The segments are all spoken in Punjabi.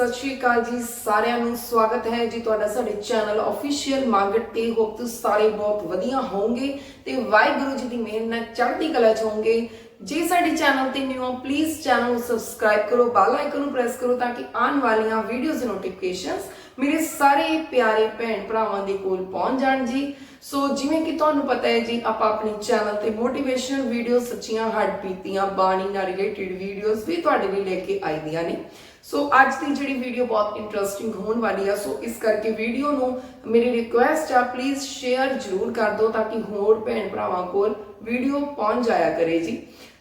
ਸਤਿ ਸ਼੍ਰੀ ਅਕਾਲ ਜੀ, ਸਾਰਿਆਂ ਨੂੰ ਸਵਾਗਤ ਹੈ ਜੀ ਤੁਹਾਡਾ ਸਾਡੇ ਚੈਨਲ ਅਫੀਸ਼ੀਅਲ ਮਾਰਕਟ ਤੇ ਹੋਪ ਤੁਸੀਂ ਸਾਰੇ ਬਹੁਤ ਵਧੀਆ ਹੋਵੋਗੇ ਤੇ ਵਾਹਿਗੁਰੂ ਜੀ ਦੀ ਮਿਹਰ ਨਾਲ ਚੜ੍ਹਦੀ ਕਲਾ ਚ ਹੋਵੋਗੇ। ਜੇ ਸਾਡੇ ਚੈਨਲ ਤੇ ਨਿਊ ਹੋ ਪਲੀਜ਼ ਚੈਨਲ ਨੂੰ ਸਬਸਕ੍ਰਾਈਬ ਕਰੋ ਬੈਲ ਆਈਕਨ ਨੂੰ ਪ੍ਰੈਸ ਕਰੋ ਤਾਂ ਕਿ ਆਉਣ ਵਾਲੀਆਂ ਵੀਡੀਓਜ਼ ਨੋਟੀਫਿਕੇਸ਼ਨਸ ਮੇਰੇ ਸਾਰੇ ਪਿਆਰੇ ਭੈਣ ਭਰਾਵਾਂ ਦੇ ਕੋਲ ਪਹੁੰਚ ਜਾਣ ਜੀ। ਸੋ ਜਿਵੇਂ ਕਿ ਤੁਹਾਨੂੰ ਪਤਾ ਹੈ ਜੀ, ਆਪਾਂ ਆਪਣੇ ਚੈਨਲ ਤੇ ਮੋਟੀਵੇਸ਼ਨਲ ਵੀਡੀਓ ਸੱਚੀਆਂ ਹੱਡ ਪੀਤੀਆਂ ਬਾਣੀ ਨਾਲ ਰਿਲੇਟਡ ਵੀਡੀਓਜ਼ ਵੀ ਤੁਹਾਡੇ ਲਈ ਲੈ ਕੇ ਆਈਆਂ ਨੇ। ਸੋ ਅੱਜ ਦੀ ਜਿਹੜੀ ਵੀਡੀਓ ਬਹੁਤ ਇੰਟਰਸਟਿੰਗ ਹੋਣ ਵਾਲੀ ਆ। ਸੋ ਇਸ ਕਰਕੇ ਵੀਡੀਓ ਨੂੰ ਮੇਰੀ ਰਿਕੁਐਸਟ ਆ ਪਲੀਜ਼ ਸ਼ੇਅਰ ਜ਼ਰੂਰ ਕਰ ਦਿਓ ਤਾਂ ਕਿ ਹੋਰ ਭੈਣ ਭਰਾਵਾਂ ਕੋਲ ਵੀਡੀਓ ਪਹੁੰਚ ਜਾਇਆ ਕਰੇ ਜੀ।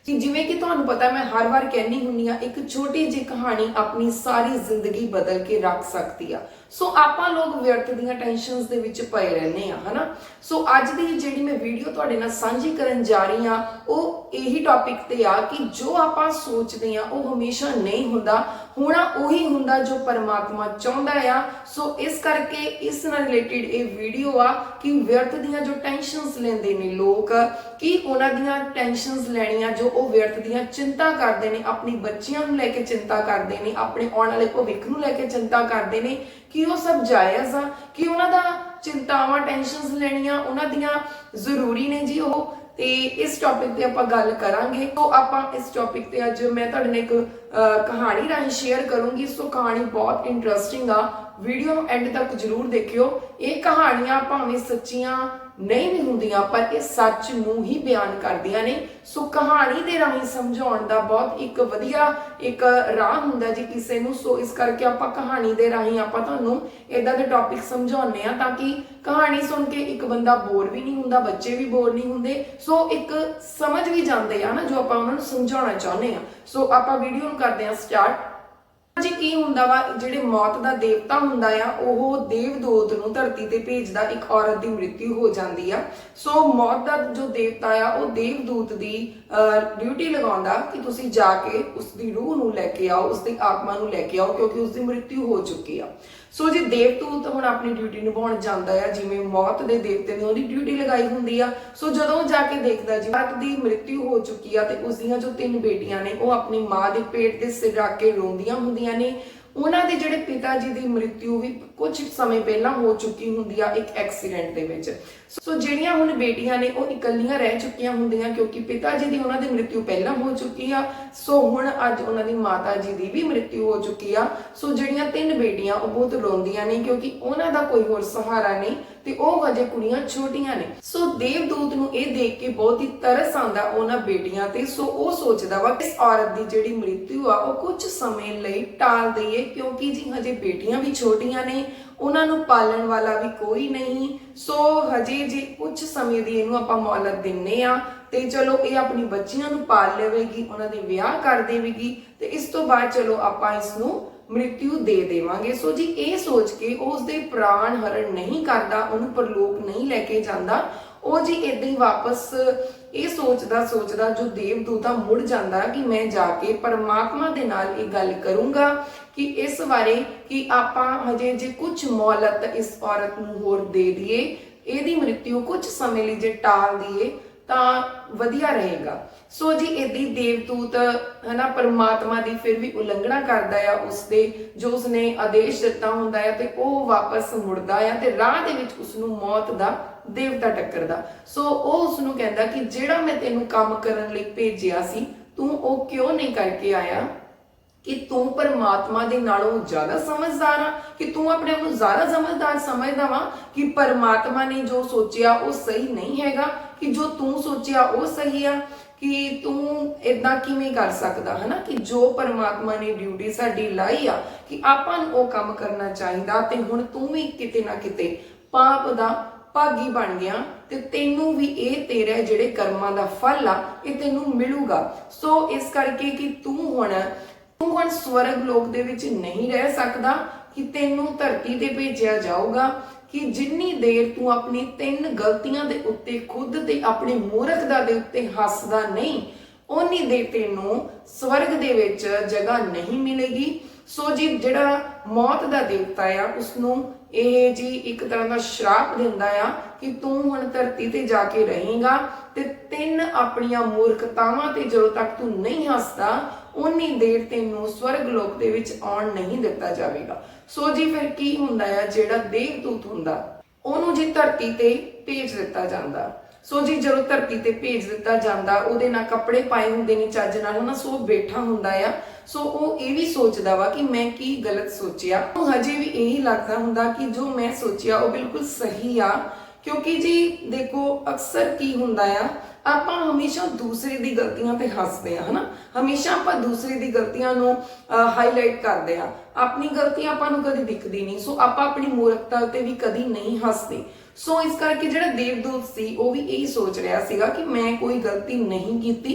ਕਿ ਜਿਵੇਂ ਕਿ ਤੁਹਾਨੂੰ ਪਤਾ ਮੈਂ ਹਰ ਵਾਰ ਕਹਿੰਨੀ ਹੁੰਨੀ ਆ, ਇੱਕ ਛੋਟੀ ਜਿਹੀ ਕਹਾਣੀ ਆਪਣੀ ਸਾਰੀ ਜ਼ਿੰਦਗੀ ਬਦਲ ਕੇ ਰੱਖ ਸਕਦੀ ਆ। ਸੋ ਆਪਾਂ ਲੋਕ ਵਿਅਰਥ ਦੀਆਂ ਟੈਨਸ਼ਨਸ ਦੇ ਵਿੱਚ ਪਏ ਰਹਿੰਦੇ ਆ ਹਨਾ? ਸੋ ਅੱਜ ਦੀ ਜਿਹੜੀ ਮੈਂ ਵੀਡੀਓ ਤੁਹਾਡੇ ਨਾਲ ਸਾਂਝੀ ਕਰਨ ਜਾ ਰਹੀ ਆ ਉਹ ਇਹੀ ਟੌਪਿਕ ਤੇ ਆ ਕਿ ਜੋ ਆਪਾਂ ਸੋਚਦੇ ਆ ਉਹ ਹਮੇਸ਼ਾ ਨਹੀਂ ਹੁੰਦਾ। ਹੋਣਾ ਉਹੀ ਹੁੰਦਾ ਜੋ ਪਰਮਾਤਮਾ ਚਾਹੁੰਦਾ ਆ। ਸੋ ਇਸ ਕਰਕੇ ਇਸ ਨਾਲ ਰਿਲੇਟਡ ਇਹ ਵੀਡੀਓ ਆ ਕਿ ਵਿਅਰਥ ਦੀਆਂ ਜੋ ਟੈਨਸ਼ਨਸ ਲੈਂਦੇ ਨੇ ਲੋਕ, ਕਿ ਉਹਨਾਂ ਦੀਆਂ ਟੈਨਸ਼ਨਸ ਲੈਣੀਆਂ ਜੋ ਉਹ ਵਿਅਰਥ ਦੀਆਂ ਚਿੰਤਾ ਕਰਦੇ ਨੇ, ਆਪਣੀ ਬੱਚਿਆਂ ਨੂੰ ਲੈ ਕੇ ਚਿੰਤਾ ਕਰਦੇ ਨੇ, ਆਪਣੇ ਆਉਣ ਵਾਲੇ ਭਵਿੱਖ ਨੂੰ ਲੈ ਕੇ ਚਿੰਤਾ ਕਰਦੇ ਨੇ ਕਿ ਉਹ ਸਭ ਜਾਇਜ਼ ਆ, ਕਿ ਉਹਨਾਂ ਦਾ ਚਿੰਤਾਵਾਂ ਟੈਨਸ਼ਨਸ ਲੈਣੀਆਂ ਉਹਨਾਂ ਦੀਆਂ ਜ਼ਰੂਰੀ ਨੇ ਜੀ ਉਹ। ਤੇ ਇਸ ਟੌਪਿਕ ਤੇ ਆਪਾਂ ਗੱਲ ਕਰਾਂਗੇ। ਤੋਂ ਆਪਾਂ ਇਸ ਟੌਪਿਕ ਤੇ ਅੱਜ ਮੈਂ ਤੁਹਾਡੇ ਨਾਲ ਇੱਕ ਕਹਾਣੀ ਰਾਹੀਂ ਸ਼ੇਅਰ ਕਰੂੰਗੀ। ਸੋ ਕਹਾਣੀ ਬਹੁਤ ਇੰਟਰਸਟਿੰਗ ਆ। ਵੀਡੀਓ ਨੂੰ ਐਂਡ ਤੱਕ ਜਰੂਰ ਦੇਖਿਓ। ਇਹ ਕਹਾਣੀਆਂ ਭਾਵੇਂ ਸੱਚੀਆਂ ਨਹੀਂ ਵੀ ਹੁੰਦੀਆਂ, ਪਰ ਇਹ ਸੱਚ ਨੂੰ ਹੀ ਬਿਆਨ ਕਰਦੀਆਂ ਨੇ। ਸੋ ਕਹਾਣੀ ਦੇ ਰਾਹੀਂ ਸਮਝਾਉਣ ਦਾ ਬਹੁਤ ਇੱਕ ਵਧੀਆ ਇੱਕ ਰਾਹ ਹੁੰਦਾ ਜੀ ਕਿਸੇ ਨੂੰ। ਸੋ ਇਸ ਕਰਕੇ ਆਪਾਂ ਕਹਾਣੀ ਦੇ ਰਾਹੀਂ ਆਪਾਂ ਤੁਹਾਨੂੰ ਇਦਾਂ ਦੇ ਟੌਪਿਕ ਸਮਝਾਉਂਦੇ ਆ ਤਾਂ ਕਿ ਕਹਾਣੀ ਸੁਣ ਕੇ ਇੱਕ ਬੰਦਾ ਬੋਰ ਵੀ ਨਹੀਂ ਹੁੰਦਾ, ਬੱਚੇ ਵੀ ਬੋਰ ਨਹੀਂ ਹੁੰਦੇ। ਸੋ ਇੱਕ ਸਮਝ ਵੀ ਜਾਂਦੇ ਆ ਨਾ ਜੋ ਆਪਾਂ ਉਹਨਾਂ ਨੂੰ ਸਮਝਾਉਣਾ ਚਾਹੁੰਦੇ ਆ ਸੋ ਆਪਾਂ ਵੀਡੀਓ ਨੂੰ ਕਰਦੇ ਆ ਸਟਾਰਟ ਜੀ ਕੀ ਹੁੰਦਾ ਵਾ, ਜਿਹੜੇ ਮੌਤ ਦਾ ਦੇਵਤਾ ਹੁੰਦਾ ਆ, ਉਹ ਦੇਵਦੂਤ ਨੂੰ ਧਰਤੀ ਤੇ ਭੇਜਦਾ, ਇੱਕ ਔਰਤ ਦੀ ਮ੍ਰਿਤਿੂ ਹੋ ਜਾਂਦੀ ਆ। ਸੋ ਮੌਤ ਦਾ ਜੋ ਦੇਵਤਾ ਆ, ਉਹ ਦੇਵਦੂਤ ਦੀ ਡਿਊਟੀ ਲਗਾਉਂਦਾ ਕਿ ਤੁਸੀਂ ਜਾ ਕੇ ਉਸ ਦੀ ਰੂਹ ਨੂੰ ਲੈ ਕੇ ਆਓ, ਉਸ ਦੀ ਆਤਮਾ ਨੂੰ ਲੈ ਕੇ ਆਓ, ਕਿਉਂਕਿ ਉਸ ਦੀ ਮ੍ਰਿਤਿੂ ਹੋ ਚੁੱਕੀ ਆ। ਸੋ ਜੀ ਦੇਵਦੂਤ ਹੁਣ ਆਪਣੀ ਡਿਊਟੀ ਨਿਭਾਉਣ ਜਾਂਦਾ ਆ, ਜਿਵੇਂ ਮੌਤ ਦੇ ਦੇਵਤੇ ਨੇ ਉਹਦੀ ਡਿਊਟੀ ਲਗਾਈ ਹੁੰਦੀ ਆ, ਸੋ ਜਦੋਂ ਜਾ ਕੇ ਦੇਖਦਾ ਜੀ ਔਰਤ ਦੀ ਮ੍ਰਿਤਿਉ ਹੋ ਚੁੱਕੀ ਆ ਤੇ ਉਸ ਦੀਆਂ ਜੋ ਤਿੰਨ ਬੇਟੀਆਂ ਨੇ, ਉਹ ਆਪਣੀ ਮਾਂ ਦੇ ਪੇਟ ਤੇ ਸਿਰ ਰੱਖ ਕੇ ਰੋਂਦੀਆਂ ਹੁੰਦੀਆਂ ਨੇ। ਉਹਨਾਂ ਦੇ ਜਿਹੜੇ ਪਿਤਾ ਜੀ ਦੀ ਮ੍ਰਿਤਿਉ ਵੀ ਕੁਝ ਸਮੇਂ ਪਹਿਲਾਂ ਹੋ ਚੁੱਕੀ ਹੁੰਦੀ ਆ ਇੱਕ ਐਕਸੀਡੈਂਟ ਦੇ ਵਿੱਚ। ਸੋ ਜਿਹੜੀਆਂ ਹੁਣ ਬੇਟੀਆਂ ਨੇ ਉਹ ਇਕੱਲੀਆਂ ਰਹਿ ਚੁੱਕੀਆਂ ਹੁੰਦੀਆਂ ਕਿਉਂਕਿ ਪਿਤਾ ਜੀ ਦੀ ਉਹਨਾਂ ਦੀ ਮ੍ਰਿਤਿੂ ਪਹਿਲਾਂ ਹੋ ਚੁੱਕੀ ਆ, ਸੋ ਹੁਣ ਅੱਜ ਉਹਨਾਂ ਦੀ ਮਾਤਾ ਜੀ ਦੀ ਵੀ ਮ੍ਰਿਤਿੂ ਹੋ ਚੁੱਕੀ ਆ। ਸੋ ਜਿਹੜੀਆਂ ਤਿੰਨ ਬੇਟੀਆਂ ਉਹ ਬਹੁਤ ਰੋਂਦੀਆਂ ਨੇ ਕਿਉਂਕਿ ਉਹਨਾਂ ਦਾ ਕੋਈ ਹੋਰ ਸਹਾਰਾ ਨਹੀਂ ਤੇ ਉਹ ਹਜੇ ਕੁੜੀਆਂ ਛੋਟੀਆਂ ਨੇ। ਸੋ ਦੇਵਦੂਤ ਨੂੰ ਇਹ ਦੇਖ ਕੇ ਬਹੁਤ ਹੀ ਤਰਸ ਆਉਂਦਾ ਉਹਨਾਂ ਬੇਟੀਆਂ ਤੇ, ਸੋ ਉਹ ਸੋਚਦਾ ਵਾ ਕਿ ਇਸ ਔਰਤ ਦੀ ਜਿਹੜੀ ਮ੍ਰਿਤਿੂ ਆ, ਉਹ ਕੁਝ ਸਮੇਂ ਲਈ ਟਾਲ ਦਈਏ ਕਿਉਂਕਿ ਜੀ ਹਜੇ ਬੇਟੀਆਂ ਵੀ ਛੋਟੀਆਂ ਨੇ ਉਹਨਾਂ ਨੂੰ ਪਾਲਣ ਵਾਲਾ ਵੀ ਕੋਈ ਨਹੀਂ। ਸੋ ਹਜੇ ਜੀ ਕੁਝ ਸਮੇਂ ਦੀ ਇਹਨੂੰ ਆਪਾਂ ਮੌਲਤ ਦਿੰਨੇ ਆ, ਤੇ ਚਲੋ ਇਹ ਆਪਣੀ ਬੱਚੀਆਂ ਨੂੰ ਪਾਲ ਲਵੇਗੀ, ਉਹਨਾਂ ਦੇ ਵਿਆਹ ਕਰ ਦੇਵੇਗੀ, ਤੇ ਇਸ ਤੋਂ ਬਾਅਦ ਚਲੋ ਆਪਾਂ ਇਸ ਨੂੰ ਮ੍ਰਿਤਿੂ ਦੇ ਦੇਵਾਂਗੇ। ਸੋ ਜੀ, ਇਹ ਸੋਚ ਕੇ ਉਹ ਉਸਦੇ ਪ੍ਰਾਣ ਹਰਣ ਨਹੀਂ ਕਰਦਾ, ਉਹਨੂੰ ਪਰਲੋਕ ਨਹੀਂ ਲੈ ਕੇ ਜਾਂਦਾ। ਉਹ ਜੀ ਇਦਾਂ ਹੀ ਵਾਪਸ ਇਹ ਸੋਚਦਾ ਸੋਚਦਾ ਜੋ ਦੇਵਦੂਤਾ ਮੁੜ ਜਾਂਦਾ ਕਿ ਮੈਂ ਜਾ ਕੇ ਪਰਮਾਤਮਾ ਦੇ ਨਾਲ ਇਹ ਗੱਲ ਕਰੂੰਗਾ ਕਿ ਇਸ ਬਾਰੇ ਕਿ ਆਪਾਂ ਹਜੇ ਜੇ ਕੁਝ ਮੌਲਤ ਇਸ ਔਰਤ ਨੂੰ ਹੋਰ ਦੇ ਦਈਏ, ਇਹਦੀ ਮ੍ਰਿਤਿੂ ਕੁਝ ਸਮੇਂ ਲਈ ਜੇ ਟਾਲ ਦਈਏ, ਤਾਂ ਵਧੀਆ ਰਹੇਗਾ। ਸੋ ਜੀ, ਇਹਦੀ ਦੇਵਦੂਤ, ਹਨਾ, ਪਰਮਾਤਮਾ ਦੀ ਫਿਰ ਵੀ ਉਲੰਘਣਾ ਕਰਦਾ ਆ, ਉਸਦੇ ਜੋ ਉਸਨੇ ਆਦੇਸ਼ ਦਿੱਤਾ ਹੁੰਦਾ ਹੈ ਤੇ ਉਹ ਵਾਪਸ ਮੁੜਦਾ ਆ ਤੇ ਰਾਹ ਦੇ ਵਿੱਚ ਉਸ ਨੂੰ ਮੌਤ ਦਾ ਦੇਵਤਾ ਟੱਕਰਦਾ ਸੋ ਉਹ ਉਸ ਨੂੰ ਕਹਿੰਦਾ ਕਿ ਜਿਹੜਾ ਮੈਂ ਤੈਨੂੰ ਕੰਮ ਕਰਨ ਲਈ ਭੇਜਿਆ ਸੀ, ਤੂੰ ਉਹ ਕਿਉਂ ਨਹੀਂ ਕਰਕੇ ਆਇਆ? ਕਿ ਤੂੰ ਪਰਮਾਤਮਾ ਦੇ ਨਾਲੋਂ ਜ਼ਿਆਦਾ ਸਮਝਦਾਰ ਆ? ਕਿ ਤੂੰ ਆਪਣੇ ਆਪ ਨੂੰ ਜ਼ਿਆਦਾ ਸਮਝਦਾਰ ਸਮਝਦਾ ਵਾ? ਕਿ ਪਰਮਾਤਮਾ ਨੇ ਜੋ ਸੋਚਿਆ ਉਹ ਸਹੀ ਨਹੀਂ ਹੈਗਾ? ਕਿ ਜੋ ਤੂੰ ਸੋਚਿਆ ਉਹ ਸਹੀ ਆ? ਕਿ ਤੂੰ ਇਦਾਂ ਕਿਵੇਂ ਕਰ ਸਕਦਾ, ਹਨਾ? ਕਿ ਜੋ ਪਰਮਾਤਮਾ ਨੇ ਡਿਊਟੀ ਸਾਡੀ ਲਾਈ ਆ, ਕਿ ਆਪਾਂ ਨੂੰ ਉਹ ਕੰਮ ਕਰਨਾ ਚਾਹੀਦਾ ਤੇ ਹੁਣ ਤੂੰ ਵੀ ਕਿਤੇ ਨਾ ਕਿਤੇ ਪਾਪ ਦਾ ਭਾਗੀ ਬਣ ਗਿਆ ਤੇ ਤੈਨੂੰ ਵੀ ਇਹ ਤੇਰੇ ਜਿਹੜੇ ਕਰਮਾਂ ਦਾ ਫਲ ਆ, ਇਹ ਤੈਨੂੰ ਮਿਲੂਗਾ। ਸੋ ਇਸ ਕਰਕੇ ਕਿ ਤੂੰ ਹੁਣ ਤੂੰ ਹੁਣ ਸਵਰਗ ਲੋਕ ਦੇ ਵਿੱਚ ਨਹੀਂ ਰਹਿ ਸਕਦਾ ਕਿ ਤੈਨੂੰ ਧਰਤੀ ਤੇ ਭੇਜਿਆ ਜਾਊਗਾ ਕਿ ਜਿੰਨੀ ਦੇਰ ਤੂੰ ਆਪਣੀ ਤਿੰਨ ਗਲਤੀਆਂ ਦੇ ਉੱਤੇ ਖੁਦ ਤੇ ਆਪਣੀ ਮੂਰਖਤਾ ਦੇ ਉੱਤੇ ਹੱਸਦਾ ਨਹੀਂ, ਓਨੀ ਦੇਰ ਤੈਨੂੰ ਸਵਰਗ ਦੇ ਵਿੱਚ ਜਗ੍ਹਾ ਨਹੀਂ ਮਿਲੇਗੀ। ਸੋ ਜੀ, ਜਿਹੜਾ ਮੌਤ ਦਾ ਦੇਵਤਾ ਆ ਉਸ ਨੂੰ ਇਹ ਜੀ ਇੱਕ ਤਰ੍ਹਾਂ ਦਾ ਸ਼ਰਾਪ ਦਿੰਦਾ ਆ ਕਿ ਤੂੰ ਹੁਣ ਧਰਤੀ ਤੇ ਜਾ ਕੇ ਰਹੇਗਾ ਤੇ ਤਿੰਨ ਆਪਣੀਆਂ ਮੂਰਖਤਾਵਾਂ ਤੇ ਜਦੋਂ ਤੱਕ ਤੂੰ ਨਹੀਂ ਹੱਸਦਾ ਉਨੀ ਦੇਰ ਤੈਨੂੰ ਸਵਰਗ ਲੋਕ ਦੇ ਵਿੱਚ ਆਉਣ ਨਹੀਂ ਦਿੱਤਾ ਜਾਵੇਗਾ। ਸੋ ਜੀ, ਫਿਰ ਕੀ ਹੁੰਦਾ ਆ? ਜਿਹੜਾ ਦੇਵਦੂਤ ਹੁੰਦਾ, ਉਹਨੂੰ ਜੀ ਧਰਤੀ ਤੇ ਭੇਜ ਦਿੱਤਾ ਜਾਂਦਾ। ਸੋ ਜੀ ਜਦੋਂ ਧਰਤੀ ਤੇ ਭੇਜ ਦਿੱਤਾ ਜਾਂਦਾ, ਉਹਦੇ ਨਾਲ ਕੱਪੜੇ ਪਾਏ ਹੁੰਦੇ ਨੇ, ਚੱਜ ਨਾਲ ਹਨਾ, ਸੋ ਬੈਠਾ ਹੁੰਦਾ ਆ। ਸੋ ਉਹ ਇਹ ਵੀ ਸੋਚਦਾ ਵਾ ਕਿ ਮੈਂ ਕੀ ਗਲਤ ਸੋਚਿਆ। ਉਹ ਹਜੇ ਵੀ ਇਹੀ ਲੱਗਦਾ ਹੁੰਦਾ ਕਿ ਜੋ ਮੈਂ ਸੋਚਿਆ ਉਹ ਬਿਲਕੁਲ ਸਹੀ ਆ। ਕਿਉਂਕਿ ਜੀ ਦੇਖੋ, ਅਕਸਰ ਕੀ ਹੁੰਦਾ ਆ ਆਪਾਂ ਹਮੇਸ਼ਾ ਦੂਸਰੇ ਦੀ ਗਲਤੀਆਂ ਤੇ ਹੱਸਦੇ ਆ ਹਨਾ? ਹਮੇਸ਼ਾ ਆਪਾਂ ਦੂਸਰੇ ਦੀ ਗਲਤੀਆਂ ਨੂੰ ਹਾਈਲਾਈਟ ਕਰਦੇ ਆ ਆਪਣੀ ਗਲਤੀ ਆਪਾਂ ਨੂੰ ਕਦੀ ਦਿਖਦੀ ਨਹੀਂ, ਸੋ ਆਪਾਂ ਆਪਣੀ ਮੂਰਖਤਾ ਤੇ ਵੀ ਕਦੀ ਨਹੀਂ ਹੱਸਦੇ। ਸੋ ਇਸ ਕਰਕੇ ਜਿਹੜਾ ਦੇਵਦੂਤ ਸੀ, ਉਹ ਵੀ ਇਹੀ ਸੋਚ ਰਿਹਾ ਸੀਗਾ ਕਿ ਮੈਂ ਕੋਈ ਗਲਤੀ ਨਹੀਂ ਕੀਤੀ,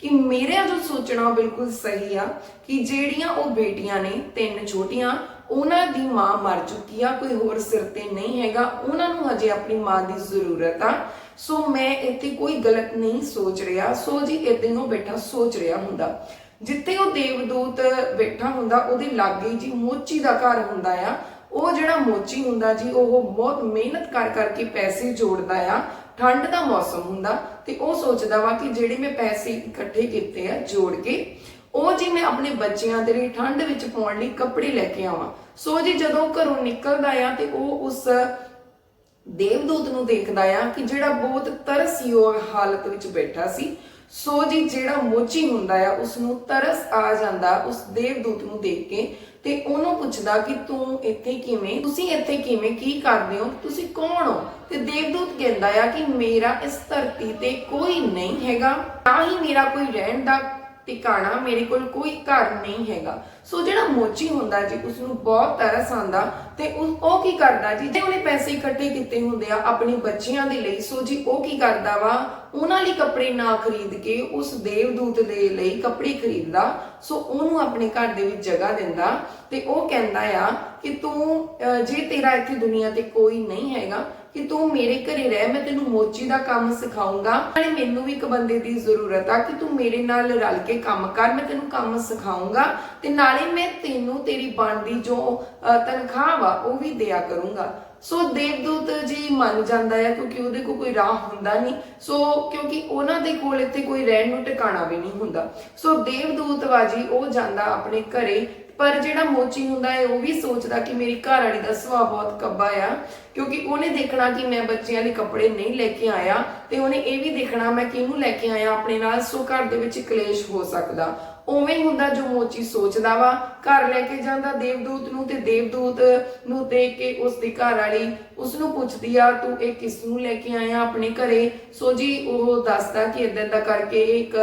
ਕਿ ਮੇਰਾ ਜੋ ਸੋਚਣਾ ਬਿਲਕੁਲ ਸਹੀ ਆ, ਕਿ ਜਿਹੜੀਆਂ ਉਹ ਬੇਟੀਆਂ ਨੇ, ਤਿੰਨ ਛੋਟੀਆਂ, ਉਹਨਾਂ ਦੀ ਮਾਂ ਮਰ ਚੁੱਕੀ ਆ, ਕੋਈ ਹੋਰ ਸਿਰ ਤੇ ਨਹੀਂ ਹੈਗਾ, ਉਹਨਾਂ ਨੂੰ ਹਜੇ ਆਪਣੀ ਮਾਂ ਦੀ ਜ਼ਰੂਰਤ ਆ। ਸੋ ਮੈਂ ਇੱਥੇ ਕੋਈ ਗਲਤ ਨਹੀਂ ਸੋਚ ਰਿਹਾ। ਸੋ ਜੀ ਇਦਾਂ ਉਹ ਬੈਠਾ ਸੋਚ ਰਿਹਾ ਹੁੰਦਾ। ਜਿੱਥੇ ਉਹ ਦੇਵਦੂਤ ਬੈਠਾ ਹੁੰਦਾ, ਉਹਦੇ ਲਾਗੇ ਜੀ ਮੋਚੀ ਦਾ ਘਰ ਹੁੰਦਾ ਆ। ਉਹ ਜਿਹੜਾ ਮੋਚੀ ਹੁੰਦਾ ਜੀ, ਉਹ ਬਹੁਤ ਮਿਹਨਤ ਕਰ ਕਰਕੇ ਪੈਸੇ ਜੋੜਦਾ ਆ। ਠੰਡ ਦਾ ਮੌਸਮ ਹੁੰਦਾ ਤੇ ਉਹ ਸੋਚਦਾ ਵਾ ਕਿ ਜਿਹੜੇ ਮੈਂ ਪੈਸੇ ਇਕੱਠੇ ਕੀਤੇ ਆ, ਜੋੜ ਕੇ, ਉਹ ਜੀ ਮੈਂ ਆਪਣੇ ਬੱਚਿਆਂ ਦੇ ਲਈ ਠੰਡ ਵਿੱਚ ਪਾਉਣ ਲਈ ਕੱਪੜੇ ਲੈ ਕੇ ਆਵਾਂ। ਸੋ ਜੀ, ਜਦੋਂ ਘਰੋਂ ਨਿਕਲਦਾ ਆ ਤੇ ਉਹ ਉਸ ਦੇਵਦੂਤ ਨੂੰ ਦੇਖਦਾ ਆ ਕਿ ਜਿਹੜਾ ਬਹੁਤ ਤਰਸਯੋਗ ਹਾਲਤ ਵਿੱਚ ਬੈਠਾ ਸੀ, ਸੋ ਜੀ ਜਿਹੜਾ ਮੋਚੀ ਹੁੰਦਾ ਆ ਉਸ ਨੂੰ ਤਰਸ ਆ ਜਾਂਦਾ ਉਸ ਦੇਵਦੂਤ ਨੂੰ ਦੇਖ ਕੇ ਤੇ ਉਹਨੂੰ ਪੁੱਛਦਾ ਕਿ ਤੂੰ ਇੱਥੇ ਕਿਵੇਂ, ਤੁਸੀਂ ਇੱਥੇ ਕਿਵੇਂ, ਕੀ ਕਰਦੇ ਹੋ, ਤੁਸੀਂ ਕੌਣ ਹੋ? ਤੇ ਦੇਵਦੂਤ ਕਹਿੰਦਾ ਆ ਕਿ ਮੇਰਾ ਇਸ ਧਰਤੀ ਤੇ ਕੋਈ ਨਹੀਂ ਹੈਗਾ, ਨਾ ਹੀ ਮੇਰਾ ਕੋਈ ਰਹਿਣ ਦਾ ਟਿਕਾਣਾ ਮੇਰੇ ਕੋਲ ਕੋਈ ਘਰ ਨਹੀਂ ਹੈਗਾ। ਸੋ ਜਿਹੜਾ ਮੋਚੀ ਹੁੰਦਾ ਜੀ ਉਸ ਨੂੰ ਬਹੁਤ ਤਰਸ ਆਂਦਾ ਤੇ ਉਹ ਕੀ ਕਰਦਾ ਜੀ? ਜੇ ਉਹਨੇ ਪੈਸੇ ਇਕੱਠੇ ਕੀਤੇ ਹੁੰਦੇ ਆ ਆਪਣੇ ਬੱਚਿਆਂ ਦੇ ਲਈ, ਸੋ ਜੀ ਉਹ ਕੀ ਕਰਦਾ ਵਾ? ਉਹਨਾਂ ਲਈ ਕੱਪੜੇ ਨਾ ਖਰੀਦ ਕੇ ਉਸ ਦੇਵਦੂਤ ਦੇ ਲਈ ਕੱਪੜੇ ਖਰੀਦਦਾ। ਸੋ ਉਹਨੂੰ ਆਪਣੇ ਘਰ ਦੇ ਵਿੱਚ ਜਗ੍ਹਾ ਦਿੰਦਾ ਤੇ ਉਹ ਕਹਿੰਦਾ ਆ ਕਿ ਤੂੰ ਜੇ ਤੇਰਾ ਇੱਥੇ ਦੁਨੀਆ ਤੇ ਕੋਈ ਨਹੀਂ ਹੈਗਾ ਕਿ ਤੂੰ ਮੇਰੇ ਘਰੇ ਰਹਿ, ਮੈਂ ਤੈਨੂੰ ਮੋਚੀ ਦਾ ਕੰਮ ਸਿਖਾਉਂਗਾ। ਨਾਲੇ ਮੈਨੂੰ ਵੀ ਇੱਕ ਬੰਦੇ ਦੀ ਜ਼ਰੂਰਤ ਆ ਕਿ ਤੂੰ ਮੇਰੇ ਨਾਲ ਰਲ ਕੇ ਕੰਮ ਕਰ, ਮੈਂ ਤੈਨੂੰ ਕੰਮ ਸਿਖਾਉਂਗਾ। ਤੇ ਨਾਲੇ ਮੈਂ ਤੈਨੂੰ ਤੇਰੀ ਬਣਦੀ ਜੋ ਤਨਖਾਹ ਵਾ, ਉਹ ਵੀ ਦਿਆ ਕਰੂੰਗਾ। ਸੋ ਦੇਵਦੂਤ ਜੀ ਮੰਨ ਜਾਂਦਾ ਹੈ ਕਿਉਂਕਿ ਉਹਦੇ ਕੋਲ ਕੋਈ ਰਾਹ ਹੁੰਦਾ ਨਹੀਂ। ਸੋ ਕਿਉਂਕਿ ਉਹਨਾਂ ਦੇ ਕੋਲ ਇੱਥੇ ਕੋਈ ਰਹਿਣ ਨੂੰ ਟਿਕਾਣਾ ਵੀ ਨਹੀਂ ਹੁੰਦਾ। ਸੋ ਦੇਵਦੂਤ ਵਾਜੀ ਉਹ ਜਾਂਦਾ ਆਪਣੇ ਘਰੇ ਪਰ ਜਿਹੜਾ ਮੋਚੀ ਹੁੰਦਾ ਹੈ, ਉਹ ਵੀ ਸੋਚਦਾ ਕਿ ਮੇਰੀ ਘਰ ਵਾਲੀ ਦਾ ਸੁਭਾਅ ਬਹੁਤ ਕੱਬਾ ਆ, ਕਿਉਂਕਿ ਉਹਨੇ ਦੇਖਣਾ ਕਿ ਮੈਂ ਬੱਚਿਆਂ ਲਈ ਕੱਪੜੇ ਨਹੀਂ ਲੈ ਕੇ ਆਇਆ ਤੇ ਉਹਨੇ ਇਹ ਵੀ ਦੇਖਣਾ ਮੈਂ ਕਿਹਨੂੰ ਲੈ ਕੇ ਆਇਆ ਆਪਣੇ ਨਾਲ, ਸੋ ਘਰ ਦੇ ਵਿੱਚ ਕਲੇਸ਼ ਹੋ ਸਕਦਾ। ਉਵੇਂ ਹੀ ਹੁੰਦਾ ਜੋ ਮੋਚੀ ਸੋਚਦਾ ਵਾ। ਘਰ ਲੈ ਕੇ ਜਾਂਦਾ ਦੇਵਦੂਤ ਨੂੰ ਤੇ ਦੇਵਦੂਤ ਨੂੰ ਦੇਖ ਕੇ ਉਸ ਦੀ ਘਰ ਵਾਲੀ ਉਸ ਨੂੰ ਪੁੱਛਦੀ ਆ, ਤੂੰ ਇਹ ਕਿਸ ਨੂੰ ਲੈ ਕੇ ਆਇਆ ਆਪਣੇ ਘਰੇ? ਸੋ ਜੀ, ਉਹ ਦੱਸਦਾ ਕਿ ਇਦਾਂ ਦਾ ਕਰਕੇ ਇਹ ਇੱਕ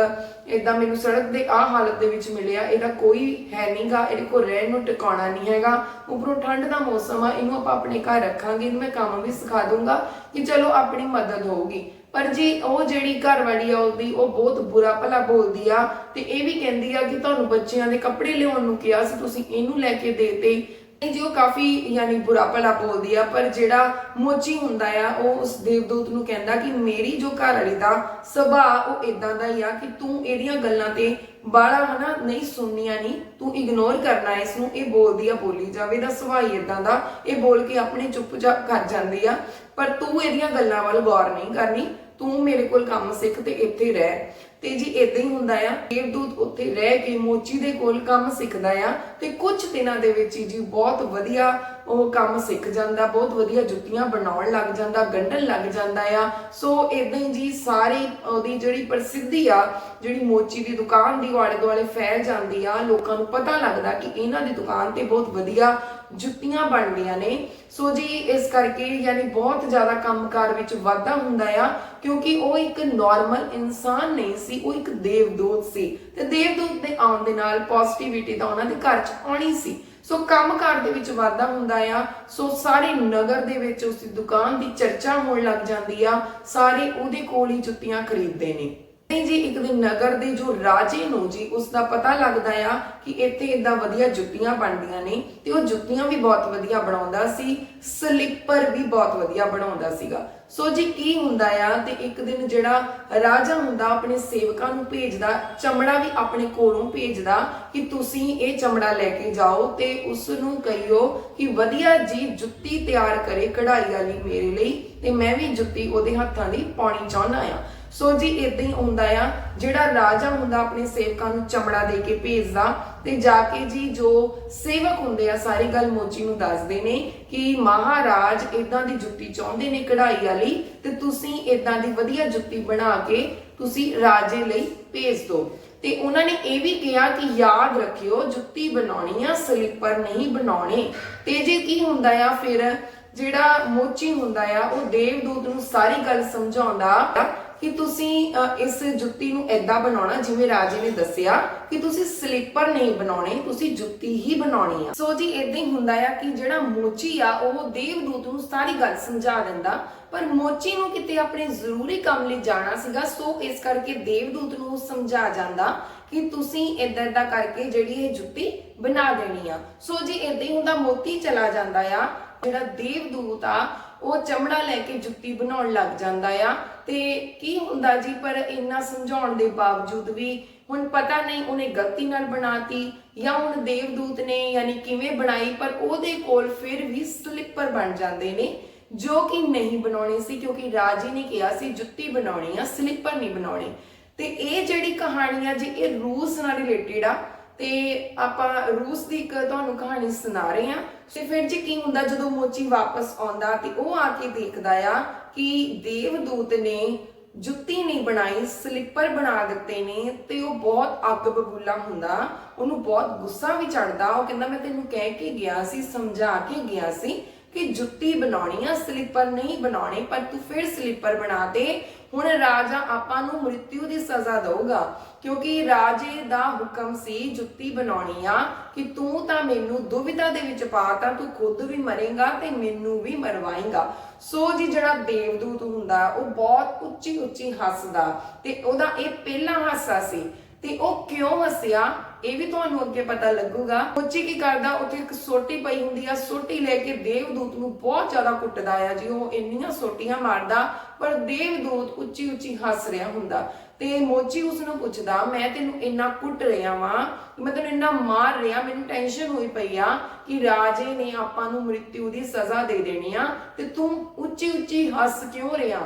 ਇਦਾਂ ਮੈਨੂੰ ਸੜਕ ਦੇ ਆ ਹਾਲਤ ਦੇ ਵਿੱਚ ਮਿਲਿਆ। ਇਹਦਾ ਕੋਈ ਹੈ ਨਹੀਂਗਾ ਇਹਦੇ ਕੋਲ ਰਹਿਣ ਨੂੰ ਟਿਕਾਣਾ ਨਹੀਂ ਹੈਗਾ। ਉਪਰੋਂ ਠੰਡ ਦਾ ਮੌਸਮ ਆ, ਇਹਨੂੰ ਆਪਾਂ ਆਪਣੇ ਘਰ ਰੱਖਾਂਗੇ, ਇਹਨੂੰ ਮੈਂ ਕੰਮ ਵੀ ਸਿਖਾ ਦੂੰਗਾ ਕਿ ਚਲੋ ਆਪਣੀ ਮਦਦ ਹੋਊਗੀ। ਪਰ ਜੀ ਉਹ ਜਿਹੜੀ ਘਰ ਵਾਲੀ ਆ ਉਹਦੀ, ਉਹ ਬਹੁਤ ਬੁਰਾ ਭਲਾ ਬੋਲਦੀ ਆ ਤੇ ਇਹ ਵੀ ਕਹਿੰਦੀ ਆ ਕਿ ਤੁਹਾਨੂੰ ਬੱਚਿਆਂ ਦੇ ਕੱਪੜੇ ਲਿਆਉਣ ਨੂੰ ਕਿਹਾ ਸੀ, ਤੁਸੀਂ ਇਹਨੂੰ ਲੈ ਕੇ ਦੇਤੇ। ਜੀ, ਉਹ ਕਾਫੀ ਯਾਨੀ ਬੁਰਾ ਭਲਾ ਬੋਲਦੀ ਆ, ਪਰ ਜਿਹੜਾ ਮੋਚੀ ਹੁੰਦਾ ਆ, ਉਹ ਉਸ ਦੇਵਦੂਤ ਨੂੰ ਕਹਿੰਦਾ ਕਿ ਮੇਰੀ ਜੋ ਘਰ ਵਾਲੀ ਦਾ ਸੁਭਾਅ, ਉਹ ਇਦਾਂ ਦਾ ਹੀ ਆ ਕਿ ਤੂੰ ਇਹਦੀਆਂ ਗੱਲਾਂ ਤੇ ਬਾਲਾ ਹਨਾ ਨਹੀਂ ਸੁਣਨੀਆਂ ਨਹੀਂ ਤੂੰ ਇਗਨੋਰ ਕਰਨਾ ਇਸ ਨੂੰ ਇਹ ਬੋਲਦੀ ਆ, ਬੋਲੀ ਜਾਵੇ ਦਾ ਸੁਭਾਅ ਹੀ ਇਦਾਂ ਦਾ, ਇਹ ਬੋਲ ਕੇ ਆਪਣੇ ਚੁੱਪ ਜਾ ਕਰ ਜਾਂਦੀ ਆ। ਪਰ ਤੂੰ ਇਹਦੀਆਂ ਗੱਲਾਂ ਵੱਲ ਗੌਰ ਨਹੀਂ ਕਰਨੀ ਤੂੰ ਮੇਰੇ ਕੋਲ ਕੰਮ ਸਿੱਖ ਤੇ ਇੱਥੇ ਰਹਿ। ਤੇ ਜੀ ਇਦਾਂ ਹੀ ਹੁੰਦਾ ਆ ਦੇਵਦੂਤ ਉੱਥੇ ਰਹਿ ਕੇ ਮੋਚੀ ਦੇ ਕੋਲ ਕੰਮ ਸਿੱਖਦਾ ਆ, ਤੇ ਕੁਝ ਦਿਨਾਂ ਦੇ ਵਿੱਚ ਹੀ ਜੀ ਬਹੁਤ ਵਧੀਆ ਉਹ ਕੰਮ ਸਿੱਖ ਜਾਂਦਾ, ਬਹੁਤ ਵਧੀਆ ਜੁੱਤੀਆਂ ਬਣਾਉਣ ਲੱਗ ਜਾਂਦਾ, ਗੰਢਣ ਲੱਗ ਜਾਂਦਾ ਆ। ਸੋ ਇਦਾਂ ਹੀ ਜੀ ਸਾਰੀ ਉਹਦੀ ਜਿਹੜੀ ਪ੍ਰਸਿੱਧੀ ਆ, ਜਿਹੜੀ ਮੋਚੀ ਦੀ ਦੁਕਾਨ ਦੀ ਆਲੇ ਦੁਆਲੇ ਫੈਲ ਜਾਂਦੀ ਆ, ਲੋਕਾਂ ਨੂੰ ਪਤਾ ਲੱਗਦਾ ਕਿ ਇਹਨਾਂ ਦੀ ਦੁਕਾਨ ਤੇ ਬਹੁਤ ਵਧੀਆ ਜੁੱਤੀਆਂ ਬਣਦੀਆਂ ਨੇ। ਸੋ ਜੀ, ਇਸ ਕਰਕੇ ਯਾਨੀ ਬਹੁਤ ਜ਼ਿਆਦਾ ਕੰਮਕਾਰ ਵਿੱਚ ਵਾਧਾ ਹੁੰਦਾ ਆ, ਕਿਉਂਕਿ ਉਹ ਇੱਕ ਨਾਰਮਲ ਇਨਸਾਨ ਨਹੀਂ ਸੀ, ਉਹ ਇੱਕ ਦੇਵਦੂਤ ਸੀ। ਤੇ ਦੇਵਦੂਤ ਦੇ ਆਉਣ ਦੇ ਨਾਲ ਪੋਜ਼ਿਟਿਵਿਟੀ ਤਾਂ ਉਹਨਾਂ ਦੇ ਘਰ 'ਚ ਆਉਣੀ ਸੀ। ਸੋ ਕੰਮਕਾਰ ਦੇ ਵਿੱਚ ਵਾਧਾ ਹੁੰਦਾ ਆ। ਸੋ ਸਾਰੇ ਨਗਰ ਦੇ ਵਿੱਚ ਉਸ ਦੀ ਦੁਕਾਨ ਦੀ ਚਰਚਾ ਹੋਣ ਲੱਗ ਜਾਂਦੀ ਆ। ਸਾਰੇ ਉਹਦੇ ਕੋਲ ਹੀ ਜੁੱਤੀਆਂ ਖਰੀਦਦੇ ਨੇ। ਨਹੀਂ ਜੀ, ਇੱਕ ਦਿਨ ਨਗਰ ਦੇ ਜੋ ਰਾਜੇ ਨੂੰ ਜੀ ਉਸ ਦਾ ਪਤਾ ਲੱਗਦਾ ਆ ਕਿ ਇੱਥੇ ਇਦਾਂ ਵਧੀਆ ਜੁੱਤੀਆਂ ਬਣਦੀਆਂ ਨੇ ਤੇ ਉਹ ਜੁੱਤੀਆਂ ਵੀ ਬਹੁਤ ਵਧੀਆ ਬਣਾਉਂਦਾ ਸੀ, ਸਲਿੱਪਰ ਵੀ ਬਹੁਤ ਵਧੀਆ ਬਣਾਉਂਦਾ ਸੀਗਾ। ਸੋ ਜੀ, ਕੀ ਹੁੰਦਾ ਆ ਤੇ ਇੱਕ ਦਿਨ ਜਿਹੜਾ ਰਾਜਾ ਹੁੰਦਾ, ਆਪਣੇ ਸੇਵਕਾਂ ਨੂੰ ਭੇਜਦਾ, ਚਮੜਾ ਵੀ ਆਪਣੇ ਕੋਲੋਂ ਭੇਜਦਾ ਕਿ ਤੁਸੀਂ ਇਹ ਚਮੜਾ ਲੈ ਕੇ ਜਾਓ ਤੇ ਉਸ ਨੂੰ ਕਹੀਓ ਕਿ ਵਧੀਆ ਜੀ ਜੁੱਤੀ ਤਿਆਰ ਕਰੇ ਕਢਾਈ ਵਾਲੀ ਮੇਰੇ ਲਈ ਤੇ ਮੈਂ ਵੀ ਜੁੱਤੀ ਉਹਦੇ ਹੱਥਾਂ ਦੀ ਪਾਉਣੀ ਚਾਹੁੰਦਾ ਆ। ਸੋ ਜੀ ਇਦਾਂ ਹੀ ਹੁੰਦਾ ਆ। ਜਿਹੜਾ ਰਾਜਾ ਹੁੰਦਾ, ਆਪਣੇ ਸੇਵਕਾਂ ਨੂੰ ਚਮੜਾ ਦੇ ਕੇ ਭੇਜਦਾ ਤੇ ਜਾ ਕੇ ਜੀ ਜੋ ਸੇਵਕ ਹੁੰਦੇ ਆ, ਸਾਰੀ ਗੱਲ ਮੋਚੀ ਨੂੰ ਦੱਸਦੇ ਨੇ ਕਿ ਮਹਾਰਾਜ ਇਦਾਂ ਦੀ ਜੁੱਤੀ ਚਾਹੁੰਦੇ ਨੇ ਕਢਾਈ ਵਾਲੀ ਤੇ ਤੁਸੀਂ ਇਦਾਂ ਦੀ ਵਧੀਆ ਜੁੱਤੀ ਬਣਾ ਕੇ ਤੁਸੀਂ ਰਾਜੇ ਲਈ ਭੇਜ ਦਿਓ ਤੇ ਉਹਨਾਂ ਨੇ ਇਹ ਵੀ ਕਿਹਾ ਕਿ ਯਾਦ ਰੱਖਿਓ, ਜੁੱਤੀ ਬਣਾਉਣੀ ਆ, ਸਲੀਪਰ ਨਹੀਂ ਬਣਾਉਣੇ। ਤੇ ਜੇ ਕੀ ਹੁੰਦਾ ਆ, ਫਿਰ ਜਿਹੜਾ ਮੋਚੀ ਹੁੰਦਾ ਆ, ਉਹ ਦੇਵਦੂਤ ਨੂੰ ਸਾਰੀ ਗੱਲ ਸਮਝਾਉਂਦਾ ਕਿ ਤੁਸੀਂ ਇਸ ਜੁੱਤੀ ਨੂੰ ਐਦਾਂ ਬਣਾਉਣਾ, ਜਿਵੇਂ ਰਾਜੇ ਨੇ ਦੱਸਿਆ, ਕਿ ਤੁਸੀਂ ਸਲੀਪਰ ਨਹੀਂ ਬਣਾਉਣੇ, ਤੁਸੀਂ ਜੁੱਤੀ ਹੀ ਬਣਾਉਣੀ ਆ। ਸੋ ਜੀ ਇਦਾਂ ਹੀ ਹੁੰਦਾ ਆ ਕਿ ਜਿਹੜਾ ਮੋਚੀ ਆ, ਉਹ ਦੇਵਦੂਤ ਨੂੰ ਸਾਰੀ ਗੱਲ ਸਮਝਾ ਦਿੰਦਾ, ਪਰ ਮੋਚੀ ਨੂੰ ਕਿਤੇ ਆਪਣੇ ਜ਼ਰੂਰੀ ਕੰਮ ਲਈ ਜਾਣਾ ਸੀਗਾ, ਸੋ ਇਸ ਕਰਕੇ ਦੇਵਦੂਤ ਨੂੰ ਸਮਝਾ ਜਾਂਦਾ ਕਿ ਤੁਸੀਂ ਇਦਾਂ ਇਦਾਂ ਕਰਕੇ ਜਿਹੜੀ ਇਹ ਜੁੱਤੀ ਬਣਾ ਦੇਣੀ ਆ। ਸੋ ਜੀ ਇਦਾਂ ਹੀ ਹੁੰਦਾ ਮੋਤੀ ਚਲਾ ਜਾਂਦਾ ਆ, ਜਿਹੜਾ ਦੇਵਦੂਤ ਆ, ਉਹ ਚਮੜਾ ਲੈ ਕੇ ਜੁੱਤੀ ਬਣਾਉਣ ਲੱਗ ਜਾਂਦਾ ਆ। ਤੇ ਕੀ ਹੁੰਦਾ ਜੀ, ਪਰ ਇੰਨਾ ਸਮਝਾਉਣ ਦੇ ਬਾਵਜੂਦ ਵੀ ਹੁਣ ਪਤਾ ਨਹੀਂ ਉਹਨੇ ਗਲਤੀ ਨਾਲ ਬਣਾਤੀ ਜਾਂ ਹੁਣ ਦੇਵਦੂਤ ਨੇ ਯਾਨੀ ਕਿਵੇਂ ਬਣਾਈ, ਪਰ ਉਹਦੇ ਕੋਲ ਫਿਰ ਵੀ ਸਲਿੱਪਰ ਬਣ ਜਾਂਦੇ ਨੇ, ਜੋ ਕਿ ਨਹੀਂ ਬਣਾਉਣੇ ਸੀ, ਕਿਉਂਕਿ ਰਾਜੇ ਨੇ ਕਿਹਾ ਸੀ ਜੁੱਤੀ ਬਣਾਉਣੀ ਆ, ਸਲਿੱਪਰ ਨਹੀਂ ਬਣਾਉਣੇ। ਤੇ ਇਹ ਜਿਹੜੀ ਕਹਾਣੀ ਆ ਜੀ, ਇਹ ਰੂਸ ਨਾਲ ਰਿਲੇਟਡ ਆ। ਤੇ ਆਪਾਂ ਰੂਸ ਦੀ ਇੱਕ ਤੁਹਾਨੂੰ ਕਹਾਣੀ ਸੁਣਾ ਰਹੇ ਹਾਂ। ਤੇ ਫਿਰ ਜੀ ਕੀ ਹੁੰਦਾ ਜਦੋਂ ਮੋਚੀ ਵਾਪਸ ਆਉਂਦਾ ਤੇ ਉਹ ਆ ਕੇ ਦੇਖਦਾ ਆ ਕਿ ਦੇਵਦੂਤ ਨੇ ਜੁੱਤੀ ਨਹੀਂ ਬਣਾਈ, ਸਲਿੱਪਰ ਬਣਾ ਦਿੱਤੇ ਨੇ ਤੇ ਉਹ ਬਹੁਤ ਅੱਗ ਬਬੂਲਾ ਹੁੰਦਾ, ਉਹਨੂੰ ਬਹੁਤ ਗੁੱਸਾ ਵੀ ਚੜਦਾ ਉਹ ਕਹਿੰਦਾ, ਮੈਂ ਤੈਨੂੰ ਕਹਿ ਕੇ ਗਿਆ ਸੀ, ਸਮਝਾ ਕੇ ਗਿਆ ਸੀ ਕਿ ਜੁੱਤੀ ਬਣਾਉਣੀ ਆ, ਸਲੀਪਰ ਨਹੀਂ ਬਣਾਉਣੇ, ਪਰ ਤੂੰ ਫਿਰ ਸਲੀਪਰ ਬਣਾ ਦੇ। ਹੁਣ ਰਾਜਾ ਆਪਾਂ ਨੂੰ ਮ੍ਰਿਤਿੂ ਦੀ ਸਜ਼ਾ ਦਊਗਾ। ਕਿਉਂਕਿ ਰਾਜੇ ਦਾ ਹੁਕਮ ਸੀ ਜੁੱਤੀ ਬਣਾਉਣੀ ਆ ਕਿ ਤੂੰ ਤਾਂ ਮੈਨੂੰ ਦੁਵਿਧਾ ਦੇ ਵਿੱਚ ਪਾਤਾ ਤੂੰ ਖੁਦ ਵੀ ਮਰੇਗਾ ਤੇ ਮੈਨੂੰ ਵੀ ਮਰਵਾਏਗਾ। ਸੋ ਜੀ ਜਿਹੜਾ ਦੇਵਦੂਤ ਹੁੰਦਾ, ਉਹ ਬਹੁਤ ਉੱਚੀ ਉੱਚੀ ਹੱਸਦਾ ਤੇ ਉਹਦਾ ਇਹ ਪਹਿਲਾ ਹਾਸਾ ਸੀ। ਤੇ ਉਹ ਕਿਉਂ ਹੱਸਿਆ? ਇਹ ਵੀ ਤੁਹਾਨੂੰ ਅੱਗੇ ਪਤਾ ਲੱਗੂਗਾ। ਉੱਚੀ ਕੀ ਕਰਦਾ? ਉੱਥੇ ਇੱਕ ਸੋਟੀ ਪਈ ਹੁੰਦੀ ਆ। ਸੋਟੀ ਲੈ ਕੇ ਦੇਵਦੂਤ ਨੂੰ ਬਹੁਤ ਜ਼ਿਆਦਾ ਕੁੱਟਦਾ ਆ ਜੀ। ਉਹ ਇੰਨੀਆਂ ਸੋਟੀਆਂ ਮਾਰਦਾ, ਪਰ ਦੇਵਦੂਤ ਉੱਚੀ ਉੱਚੀ ਹੱਸ ਰਿਹਾ ਹੁੰਦਾ। ਤੇ ਮੋਚੀ ਉਸ ਨੂੰ ਪੁੱਛਦਾ, ਮੈਂ ਤੈਨੂੰ ਇੰਨਾ ਕੁੱਟ ਰਿਹਾ ਵਾਂ, ਮੈਂ ਤੈਨੂੰ ਇੰਨਾ ਮਾਰ ਰਿਹਾ, ਮੈਨੂੰ ਟੈਨਸ਼ਨ ਹੋਈ ਪਈ ਆ ਕਿ ਰਾਜੇ ਨੇ ਆਪਾਂ ਨੂੰ ਮ੍ਰਿਤਿੂ ਦੀ ਸਜ਼ਾ ਦੇ ਦੇਣੀ ਆ ਤੇ ਤੂੰ ਉੱਚੀ ਉੱਚੀ ਹੱਸ ਕਿਉਂ ਰਿਹਾ?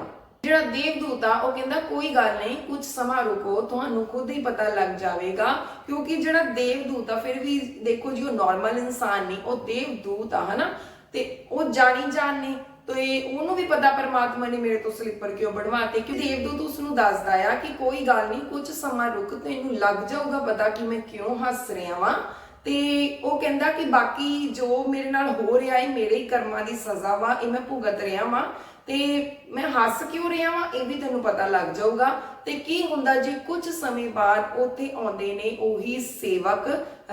ਜਿਹੜਾ ਦੇਵਦੂਤ ਆ, ਉਹ ਕਹਿੰਦਾ, ਕੋਈ ਗੱਲ ਨਹੀਂ, ਕੁਝ ਸਮਾਂ ਰੁਕੋ, ਤੁਹਾਨੂੰ ਖੁਦ ਹੀ ਪਤਾ ਲੱਗ ਜਾਵੇਗਾ। ਕਿਉਂਕਿ ਜਿਹੜਾ ਦੇਵਦੂਤ ਆ, ਫਿਰ ਵੀ ਦੇਖੋ ਜੀ, ਉਹ ਨਾਰਮਲ ਇਨਸਾਨ ਨਹੀਂ, ਉਹ ਦੇਵਦੂਤ ਆ, ਹਨਾ? ਤੇ ਉਹ ਜਾਣੀ ਜਾਣ ਨੇ ਤੇ ਉਹਨੂੰ ਵੀ ਪਤਾ ਪਰਮਾਤਮਾ ਨੇ ਮੇਰੇ ਤੋਂ ਸਲਿੱਪਰ ਕਿਉਂ ਬਣਵਾਤੇ ਕਿ ਦੇਵਦੂਤ ਉਸ ਨੂੰ ਦੱਸਦਾ ਆ ਕਿ ਕੋਈ ਗੱਲ ਨਹੀਂ, ਕੁਝ ਸਮਾਂ ਰੁਕ, ਤੈਨੂੰ ਲੱਗ ਜਾਊਗਾ ਪਤਾ ਕਿ ਮੈਂ ਕਿਉਂ ਹੱਸ ਰਿਹਾ ਵਾਂ। ਤੇ ਉਹ ਕਹਿੰਦਾ ਕਿ ਬਾਕੀ ਜੋ ਮੇਰੇ ਨਾਲ ਹੋ ਰਿਹਾ ਹੈ ਮੇਰੇ ਹੀ ਕਰਮਾਂ ਦੀ ਸਜ਼ਾ ਵਾ, ਇਹ ਮੈਂ ਭੁਗਤ ਰਿਹਾ ਵਾਂ। ਤੇ ਮੈਂ ਹੱਸ ਕਿਉਂ ਰਿਹਾ ਵਾਂ? ਇਹ ਵੀ ਤੈਨੂੰ ਪਤਾ ਲੱਗ ਜਾਊਗਾ। ਤੇ ਕੀ ਹੁੰਦਾ ਜੀ ਕੁਝ ਸਮੇਂ ਬਾਅਦ ਉੱਥੇ ਆਉਂਦੇ ਨੇ ਉਹੀ ਸੇਵਕ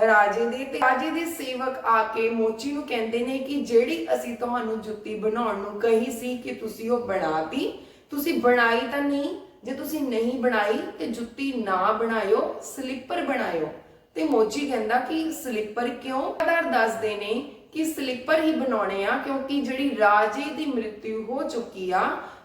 ਰਾਜੇ ਦੇ, ਤੇ ਰਾਜੇ ਦੇ ਸੇਵਕ ਆ ਕੇ ਮੋਚੀ ਨੂੰ ਕਹਿੰਦੇ ਨੇ ਕਿ ਜਿਹੜੀ ਅਸੀਂ ਤੁਹਾਨੂੰ ਜੁੱਤੀ ਬਣਾਉਣ ਨੂੰ ਕਹੀ ਸੀ ਕਿ ਤੁਸੀਂ ਉਹ ਬਣਾਤੀ, ਤੁਸੀਂ ਬਣਾਈ ਤਾਂ ਨਹੀਂ। ਜੇ ਤੁਸੀਂ ਨਹੀਂ ਬਣਾਈ ਤੇ ਜੁੱਤੀ ਨਾ ਬਣਾਇਓ, ਸਲੀਪਰ ਬਣਾਇਓ। ਤੇ ਮੋਚੀ ਕਹਿੰਦਾ ਕਿ ਸਲੀਪਰ ਕਿਉਂ? ਆਧਾਰ ਦੱਸਦੇ ਨੇ ਕਿ ਸਲੀਪਰ ਹੀ ਬਣਾਉਣੇ ਆ, ਕਿਉਂਕਿ ਜਿਹੜੀ ਰਾਜੇ ਦੀ ਮ੍ਰਿਤਿੂ ਹੋ ਚੁੱਕੀ ਆ,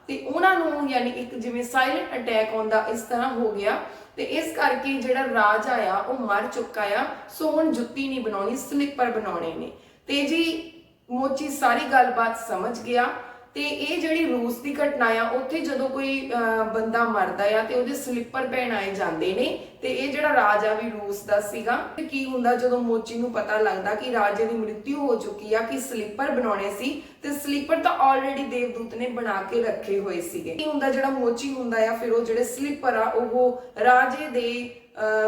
ਤੇ ਉਹਨਾਂ ਨੂੰ ਯਾਨੀ ਇੱਕ ਜਿਵੇਂ ਸਾਇਲੈਂਟ ਅਟੈਕ ਆਉਂਦਾ ਇਸ ਤਰ੍ਹਾਂ ਹੋ ਗਿਆ, ਤੇ ਇਸ ਕਰਕੇ ਜਿਹੜਾ ਰਾਜਾ ਆ ਉਹ ਮਰ ਚੁੱਕਾ ਆ ਸੋ ਹੁਣ ਜੁੱਤੀ ਨਹੀਂ ਬਣਾਉਣੀ, ਸਲੀਪਰ ਬਣਾਉਣੇ ਨੇ। ਤੇ ਜੀ ਮੋਚੀ ਸਾਰੀ ਗੱਲਬਾਤ ਸਮਝ ਗਿਆ ਤੇ ਇਹ ਜਿਹੜੀ ਰੂਸ ਦੀ ਘਟਨਾ ਆ, ਉੱਥੇ ਜਦੋਂ ਕੋਈ ਬੰਦਾ ਮਰਦਾ ਆ ਤੇ ਉਹਦੇ ਸਲਿੱਪਰ ਪਹਿਨਾਏ ਜਾਂਦੇ ਨੇ ਤੇ ਇਹ ਜਿਹੜਾ ਰਾਜਾ ਵੀ ਰੂਸ ਦਾ ਸੀਗਾ, ਤੇ ਕੀ ਹੁੰਦਾ ਜਦੋਂ ਮੋਚੀ ਨੂੰ ਪਤਾ ਲੱਗਦਾ ਕਿ ਰਾਜੇ ਦੀ ਮ੍ਰਿਤਿੂ ਹੋ ਚੁੱਕੀ ਆ ਕਿ ਸਲੀਪਰ ਬਣਾਉਣੇ ਸੀ ਤੇ ਸਲੀਪਰ ਤਾਂ ਆਲਰੇਡੀ ਦੇਵਦੂਤ ਨੇ ਬਣਾ ਕੇ ਰੱਖੇ ਹੋਏ ਸੀਗੇ। ਕੀ ਹੁੰਦਾ ਜਿਹੜਾ ਮੋਚੀ ਹੁੰਦਾ ਆ, ਫਿਰ ਉਹ ਜਿਹੜੇ ਸਲੀਪਰ ਆ, ਉਹ ਰਾਜੇ ਦੇ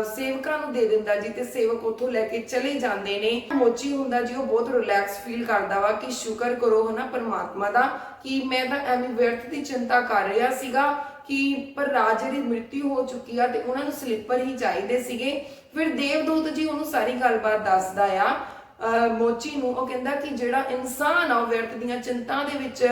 ਸੇਵਕਾਂ ਨੂੰ ਦੇ ਦਿੰਦਾ ਜੀ ਤੇ ਸੇਵਕ ਉੱਥੋਂ ਲੈ ਕੇ ਚਲੇ ਜਾਂਦੇ ਨੇ। ਮੋਚੀ ਹੁੰਦਾ ਜੀ ਉਹ ਬਹੁਤ ਰਿਲੈਕਸ ਫੀਲ ਕਰਦਾ ਵਾ ਕਿ ਸ਼ੁਕਰ ਕਰੋ ਹਨਾ ਪਰਮਾਤਮਾ ਦਾ ਕਿ ਮੈਂ ਤਾਂ ਐਵੇਂ ਵਿਅਰਥ ਦੀ ਚਿੰਤਾ ਕਰ ਰਿਹਾ ਸੀਗਾ ਕਿ ਪਰ ਰਾਜੇ ਦੀ ਮ੍ਰਿਤਿਉ ਹੋ ਚੁੱਕੀ ਆ ਤੇ ਉਹਨਾਂ ਨੂੰ ਸਲੀਪਰ ਹੀ ਚਾਹੀਦੇ ਸੀਗੇ। ਫਿਰ ਦੇਵਦੂਤ ਜੀ ਉਹਨੂੰ ਸਾਰੀ ਗੱਲਬਾਤ ਦੱਸਦਾ ਆ ਮੋਚੀ ਨੂੰ, ਉਹ ਕਹਿੰਦਾ ਕਿ ਜਿਹੜਾ ਇਨਸਾਨ ਆ, ਉਹ ਵਿਅਰਥ ਦੀਆਂ ਚਿੰਤਾ ਦੇ ਵਿੱਚ